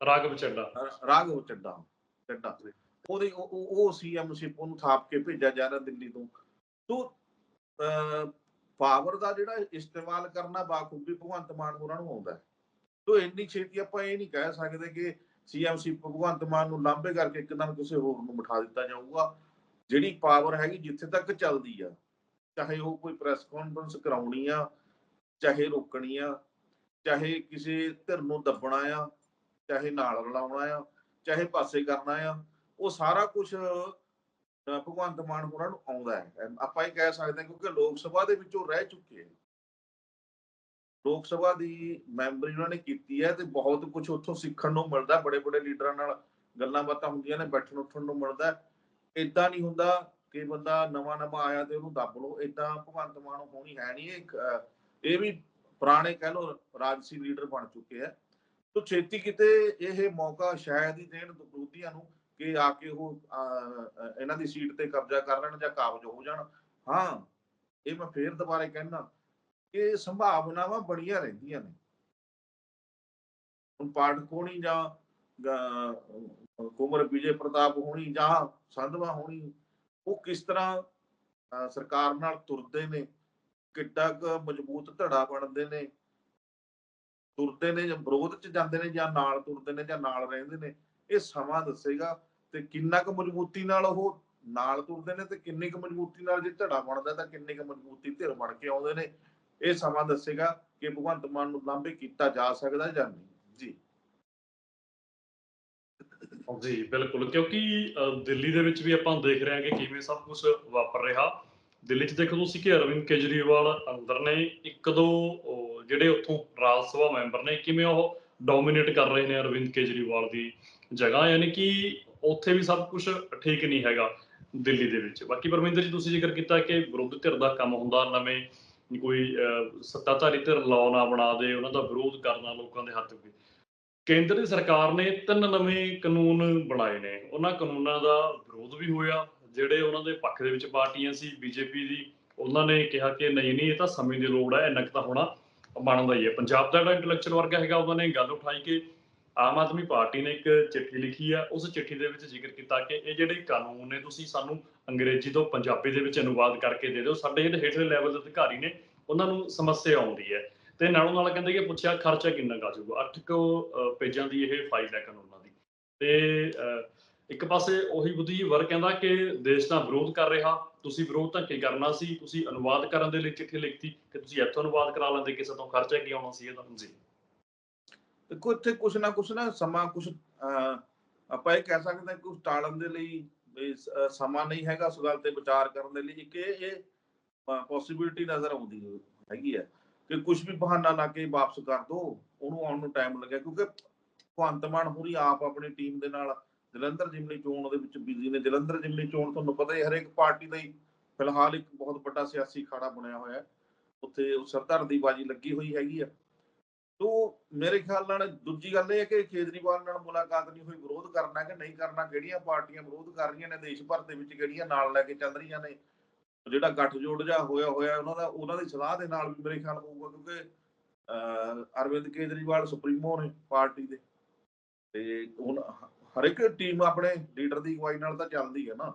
ਰਾਗਵ ਚੱਡਾ। ਰ- ਰਾਘਵ ਚੱਡਾ ਚੱਡਾ ਉਹਦੇ ਉਹ- ਉਹ ਸੀਐਮਸ਼ਿਪ ਉਹਨੂੰ ਥਾਪ ਕੇ ਭੇਜਿਆ ਜਾ ਰਿਹਾ ਦਿੱਲੀ ਤੋਂ। ਤੋ ਪਾਵਰ ਦਾ ਜਿਹੜਾ ਇਸਤੇਮਾਲ ਕਰਨਾ ਬਾਖੂਬੀ ਭਗਵੰਤ ਮਾਨ ਹੋਰਾਂ ਨੂੰ ਆਉਂਦਾ ਤੋ ਇੰਨੀ ਛੇਤੀ ਆਪਾਂ ਇਹ ਨਹੀਂ ਕਹਿ ਸਕਦੇ ਕਿ ਸੀਐਮਸ਼ਿਪ ਭਗਵੰਤ ਮਾਨ ਨੂੰ ਲਾਂਭੇ ਕਰਕੇ ਇੱਕਦਮ ਕਿਸੇ ਹੋਰ ਨੂੰ ਬਿਠਾ ਦਿੱਤਾ ਜਾਊਗਾ। ਜਿਹੜੀ ਪਾਵਰ ਹੈਗੀ ਜਿੱਥੇ ਤੱਕ ਚੱਲਦੀ ਆ ਚਾਹੇ ਉਹ ਕੋਈ ਪ੍ਰੈਸ ਕਾਨਫਰੰਸ ਕਰਾਉਣੀ ਆ ਚਾਹੇ ਰੋਕਣੀ ਆ ਚਾਹੇ ਕਿਸੇ ਧਿਰ ਨੂੰ ਦੱਬਣਾ ਆ ਚਾਹੇ ਨਾਲ ਰਲਾਉਣਾ ਆ ਚਾਹੇ ਪਾਸੇ ਕਰਨਾ ਆ ਉਹ ਸਾਰਾ ਕੁਝ ਭਗਵੰਤ ਮਾਨ ਹੋਰਾਂ ਨੂੰ ਆਉਂਦਾ ਹੈ। ਆਪਾਂ ਇਹ ਕਹਿ ਸਕਦੇ ਹਾਂ ਕਿਉਂਕਿ ਲੋਕ ਸਭਾ ਦੇ ਵਿੱਚ ਰਹਿ ਚੁੱਕੇ ਹੈ ਲੋਕ ਸਭਾ ਦੀ ਮੈਂਬਰੀ ਉਹਨਾਂ ਨੇ ਕੀਤੀ ਹੈ ਤੇ ਬਹੁਤ ਕੁਝ ਉੱਥੋਂ ਸਿੱਖਣ ਨੂੰ ਮਿਲਦਾ ਬੜੇ ਬੜੇ ਲੀਡਰਾਂ ਨਾਲ ਗੱਲਾਂ ਬਾਤਾਂ ਹੁੰਦੀਆਂ ਨੇ ਬੈਠਣ ਉੱਠਣ ਨੂੰ ਮਿਲਦਾ ਇਦਾਂ ਨਹੀਂ ਹੁੰਦਾ ਕਿ ਬੰਦਾ ਨਵਾਂ ਨਵਾਂ ਆਇਆ ਤੇ ਉਹਨੂੰ ਦੱਬ ਲਓ। ਇਦਾਂ ਭਗਵੰਤ ਮਾਨ ਹੋਣੀ ਹੈ ਨਹੀਂ ਇੱਕ, ਇਹ ਵੀ ਪੁਰਾਣੇ ਕਹਿ ਲੋ ਰਾਜਸੀ ਲੀਡਰ ਬਣ ਚੁੱਕੇ ਆ। ਤੋ ਛੇਤੀ ਕਿਤੇ ਇਹ ਮੌਕਾ ਸ਼ਾਇਦ ਹੀ ਦੇਣ ਵਿਰੋਧੀਆਂ ਨੂੰ ਕਿ ਆ ਕੇ ਉਹ ਇਹਨਾਂ ਦੀ ਸੀਟ ਤੇ ਕਬਜ਼ਾ ਕਰ ਲੈਣ ਜਾਂ ਕਾਬਜ ਹੋ ਜਾਣ। ਹਾਂ, ਇਹ ਮੈਂ ਫੇਰ ਦੁਬਾਰੇ ਕਹਿਣਾ ਕਿ ਸੰਭਾਵਨਾਵਾਂ ਬੜੀਆਂ ਰਹਿੰਦੀਆਂ ਨੇ। ਹੁਣ ਪਾਠਕ ਹੋਣੀ ਜਾਂ ਕੁਮਰ ਵਿਜੇ ਪ੍ਰਤਾਪ ਹੋਣੀ ਜਾਂ ਸੰਧਵਾ ਹੋਣੀ, ਉਹ ਕਿਸ ਤਰ੍ਹਾਂ ਸਰਕਾਰ ਨਾਲ ਤੁਰਦੇ ਨੇ ਕਿੱਡਾ ਕੁ ਮਜ਼ਬੂਤ ਧੜਾ ਬਣਦੇ ਨੇ। ਤੁਰਦੇ ਨੇ ਜਾਂ ਵਿਰੋਧ ਚ ਜਾਂਦੇ ਨੇ ਜਾਂ ਨਾਲ ਤੁਰਦੇ ਨੇ ਜਾਂ ਨਾਲ ਰਹਿੰਦੇ ਨੇ, ਇਹ ਸਮਾਂ ਦੱਸੇਗਾ ਤੇ ਕਿੰਨਾ ਕੁ ਮਜ਼ਬੂਤੀ ਨਾਲ ਉਹ ਨਾਲ ਤੁਰਦੇ ਨੇ ਤੇ ਕਿੰਨੀ ਕੁ ਮਜ਼ਬੂਤੀ ਨਾਲ ਜੇ ਧੜਾ ਬਣਦਾ ਤਾਂ ਕਿੰਨੀ ਕੁ ਮਜ਼ਬੂਤੀ ਧਿਰ ਬਣ ਕੇ ਆਉਂਦੇ ਨੇ। ਇਹ ਸਮਾਂ ਦੱਸੇਗਾ ਕਿ ਭਗਵੰਤ ਮਾਨ ਨੂੰ ਲਾਂਭੇ ਕੀਤਾ ਜਾ ਸਕਦਾ ਜਾਂ ਨਹੀਂ। ਜੀ। ਜੀ, ਬਿਲਕੁਲ। ਕਿਉਂਕਿ ਦਿੱਲੀ ਦੇ ਵਿੱਚ ਵੀ ਆਪਾਂ ਦੇਖ ਰਹੇ ਹਾਂ ਕਿ ਕਿਵੇਂ ਸਭ ਕੁਝ ਵਾਪਰ ਰਿਹਾ। ਦਿੱਲੀ 'ਚ ਦੇਖੋ ਤੁਸੀਂ ਕਿ ਅਰਵਿੰਦ ਕੇਜਰੀਵਾਲ ਅੰਦਰ ਨੇ ਇੱਕ ਦੋ ਜਿਹੜੇ ਉੱਥੋਂ ਰਾਜ ਸਭਾ ਮੈਂਬਰ ਨੇ ਕਿਵੇਂ ਉਹ ਡੋਮਿਨੇਟ ਕਰ ਰਹੇ ਨੇ ਅਰਵਿੰਦ ਕੇਜਰੀਵਾਲ ਦੀ ਜਗ੍ਹਾ? ਯਾਨੀ ਕਿ ਉੱਥੇ ਵੀ ਸਭ ਕੁਝ ਠੀਕ ਨਹੀਂ ਹੈਗਾ ਦਿੱਲੀ ਦੇ ਵਿੱਚ। ਬਾਕੀ ਪਰਮਿੰਦਰ ਜੀ ਤੁਸੀਂ ਜ਼ਿਕਰ ਕੀਤਾ ਕਿ ਵਿਰੋਧੀ ਧਿਰ ਦਾ ਕੰਮ ਹੁੰਦਾ ਨਵੇਂ ਕੋਈ ਅ, ਸੱਤਾਧਾਰੀ ਧਿਰ ਲਾਅ ਨਾ ਬਣਾ ਦੇ ਉਹਨਾਂ ਦਾ ਵਿਰੋਧ ਕਰਨਾ ਲੋਕਾਂ ਦੇ ਹੱਥ ਵਿੱਚ ਕੇਂਦਰ ਦੀ ਸਰਕਾਰ ਨੇ ਤਿੰਨ ਨਵੇਂ ਕਾਨੂੰਨ ਬਣਾਏ ਨੇ। ਉਹਨਾਂ ਕਾਨੂੰਨਾਂ ਦਾ ਵਿਰੋਧ ਵੀ ਹੋਇਆ ਜਿਹੜੇ ਉਹਨਾਂ ਦੇ ਪੱਖ ਦੇ ਵਿੱਚ ਪਾਰਟੀਆਂ ਸੀ ਬੀਜੇਪੀ ਦੀ ਉਹਨਾਂ ਨੇ ਕਿਹਾ ਕਿ ਨਹੀਂ ਨਹੀਂ ਇਹ ਤਾਂ ਸਮੇਂ ਦੀ ਲੋੜ ਹੈ ਇੰਨਾ ਕੁ ਤਾਂ ਹੋਣਾ ਬਣਦਾ ਹੀ ਹੈ। ਪੰਜਾਬ ਦਾ ਜਿਹੜਾ ਇੰਟੈਲੈਕਚੁਅਲ ਵਰਗ ਹੈਗਾ ਉਹਨਾਂ ਨੇ ਗੱਲ ਉਠਾਈ ਕਿ ਆਮ ਆਦਮੀ ਪਾਰਟੀ ਨੇ ਇੱਕ ਚਿੱਠੀ ਲਿਖੀ ਆ ਉਸ ਚਿੱਠੀ ਦੇ ਵਿੱਚ ਜ਼ਿਕਰ ਕੀਤਾ ਕਿ ਇਹ ਜਿਹੜੇ ਕਾਨੂੰਨ ਨੇ ਤੁਸੀਂ ਸਾਨੂੰ ਅੰਗਰੇਜ਼ੀ ਤੋਂ ਪੰਜਾਬੀ ਦੇ ਵਿੱਚ ਅਨੁਵਾਦ ਕਰਕੇ ਦੇ ਦਿਓ ਸਾਡੇ ਜਿਹੜੇ ਹੇਠਲੇ ਲੈਵਲ ਦੇ ਅਧਿਕਾਰੀ ਨੇ ਉਹਨਾਂ ਨੂੰ ਸਮੱਸਿਆ ਆਉਂਦੀ ਹੈ। ਤੇ ਨਾਲੋਂ ਨਾਲ ਕਹਿੰਦੇ ਕਿ ਪੁੱਛਿਆ ਖਰਚਾ ਕਿੰਨਾ ਕੁ ਆ ਜਾਊਗਾ? 8 ਕੁ ਪੇਜਾਂ ਦੀ ਇਹ ਫਾਈਲ ਹੈ ਕਾਨੂੰਨਾਂ ਦੀ। ਤੇ ਅਹ, ਇੱਕ ਪਾਸੇ ਉਹੀ ਬੁੱਧੀ ਵਰ ਕਹਿੰਦਾ ਕਿ ਦੇਸ਼ ਦਾ ਵਿਰੋਧ ਕਰ ਰਿਹਾ। ਤੁਸੀਂ ਵਿਰੋਧ ਤਾਂ ਕੀ ਕਰਨਾ ਸੀ? ਤੁਸੀਂ ਅਨੁਵਾਦ ਕਰਨ ਦੇ ਲਈ ਚਿੱਠੀ ਲਿਖਤੀ ਕਿ ਤੁਸੀਂ ਇੱਥੋਂ ਅਨੁਵਾਦ ਕਰਾ ਲੈਂਦੇ, ਕਿਸੇ ਤੋਂ ਖਰਚਾ ਕੀ ਆਉਣਾ ਸੀ ਇਹਦਾ? ਜੀ। ਦੇਖੋ, ਇੱਥੇ ਕੁਛ ਨਾ ਕੁਛ ਨਾ ਸਮਾਂ ਕੁਛ ਆਪਾਂ ਇਹ ਕਹਿ ਸਕਦੇ ਹਾਂ ਕਿ ਟਾਲਣ ਦੇ ਲਈ ਵੀ ਸਮਾਂ ਨਹੀਂ ਹੈਗਾ ਉਸ ਗੱਲ ਤੇ ਵਿਚਾਰ ਕਰਨ ਦੇ ਲਈ ਇੱਕ ਇਹ ਪੋਸਿਬਿਲਿਟੀ ਨਜ਼ਰ ਆਉਂਦੀ ਹੈਗੀ ਹੈ ਕਿ ਕੁਝ ਵੀ ਬਹਾਨਾ ਲਾ ਕੇ ਵਾਪਸ ਕਰ ਦੋ। ਉਹਨੂੰ ਆਉਣ ਨੂੰ ਟਾਈਮ ਲੱਗਿਆ ਕਿਉਂਕਿ ਭਗਵੰਤ ਮਾਨ ਹੋਰੀ ਆਪ ਆਪਣੀ ਟੀਮ ਦੇ ਨਾਲ ਜਲੰਧਰ ਜਿਮਨੀ ਚੋਣ ਦੇ ਵਿੱਚ ਬਿਜ਼ੀ ਨੇ। ਜਲੰਧਰ ਜਿਮਨੀ ਚੋਣ ਤੁਹਾਨੂੰ ਪਤਾ ਹੀ ਹਰੇਕ ਪਾਰਟੀ ਦਾ ਹੀ ਫਿਲਹਾਲ ਇੱਕ ਬਹੁਤ ਵੱਡਾ ਸਿਆਸੀ ਖਾੜਾ ਬਣਿਆ ਹੋਇਆ ਹੈ। ਉੱਥੇ ਉਹ ਸਰਦਾਰ ਦੀ ਬਾਜੀ ਲੱਗੀ ਹੋਈ ਹੈਗੀ ਆ। ਤੋ ਮੇਰੇ ਖਿਆਲ ਨਾਲ ਦੂਜੀ ਗੱਲ ਇਹ ਹੈ ਕਿ ਕੇਜਰੀਵਾਲ ਨਾਲ ਮੁਲਾਕਾਤ ਨਹੀਂ ਹੋਈ ਵਿਰੋਧ ਕਰਨਾ ਕਿ ਨਹੀਂ ਕਰਨਾ ਕਿਹੜੀਆਂ ਪਾਰਟੀਆਂ ਵਿਰੋਧ ਕਰ ਰਹੀਆਂ ਨੇ ਦੇਸ਼ ਭਰ ਦੇ ਵਿੱਚ ਕਿਹੜੀਆਂ ਨਾਲ ਲੈ ਕੇ ਚੱਲ ਰਹੀਆਂ ਨੇ ਜਿਹੜਾ ਗੱਠਜੋੜ ਜਾ ਹੋਇਆ ਹੋਇਆ ਉਹਨਾਂ ਦਾ ਉਹਨਾਂ ਦੀ ਸਲਾਹ ਦੇ ਨਾਲ ਵੀ ਮੇਰੇ ਖਿਆਲ ਹੋਊਗਾ ਕਿਉਂਕਿ ਅਹ, ਅਰਵਿੰਦ ਕੇਜਰੀਵਾਲ ਸੁਪਰੀਮੋ ਨੇ ਪਾਰਟੀ ਦੇ। ਤੇ ਹੁਣ ਹਰ ਇੱਕ ਟੀਮ ਆਪਣੇ ਲੀਡਰ ਦੀ ਅਗਵਾਈ ਨਾਲ ਤਾਂ ਚੱਲਦੀ ਹੈ ਨਾ।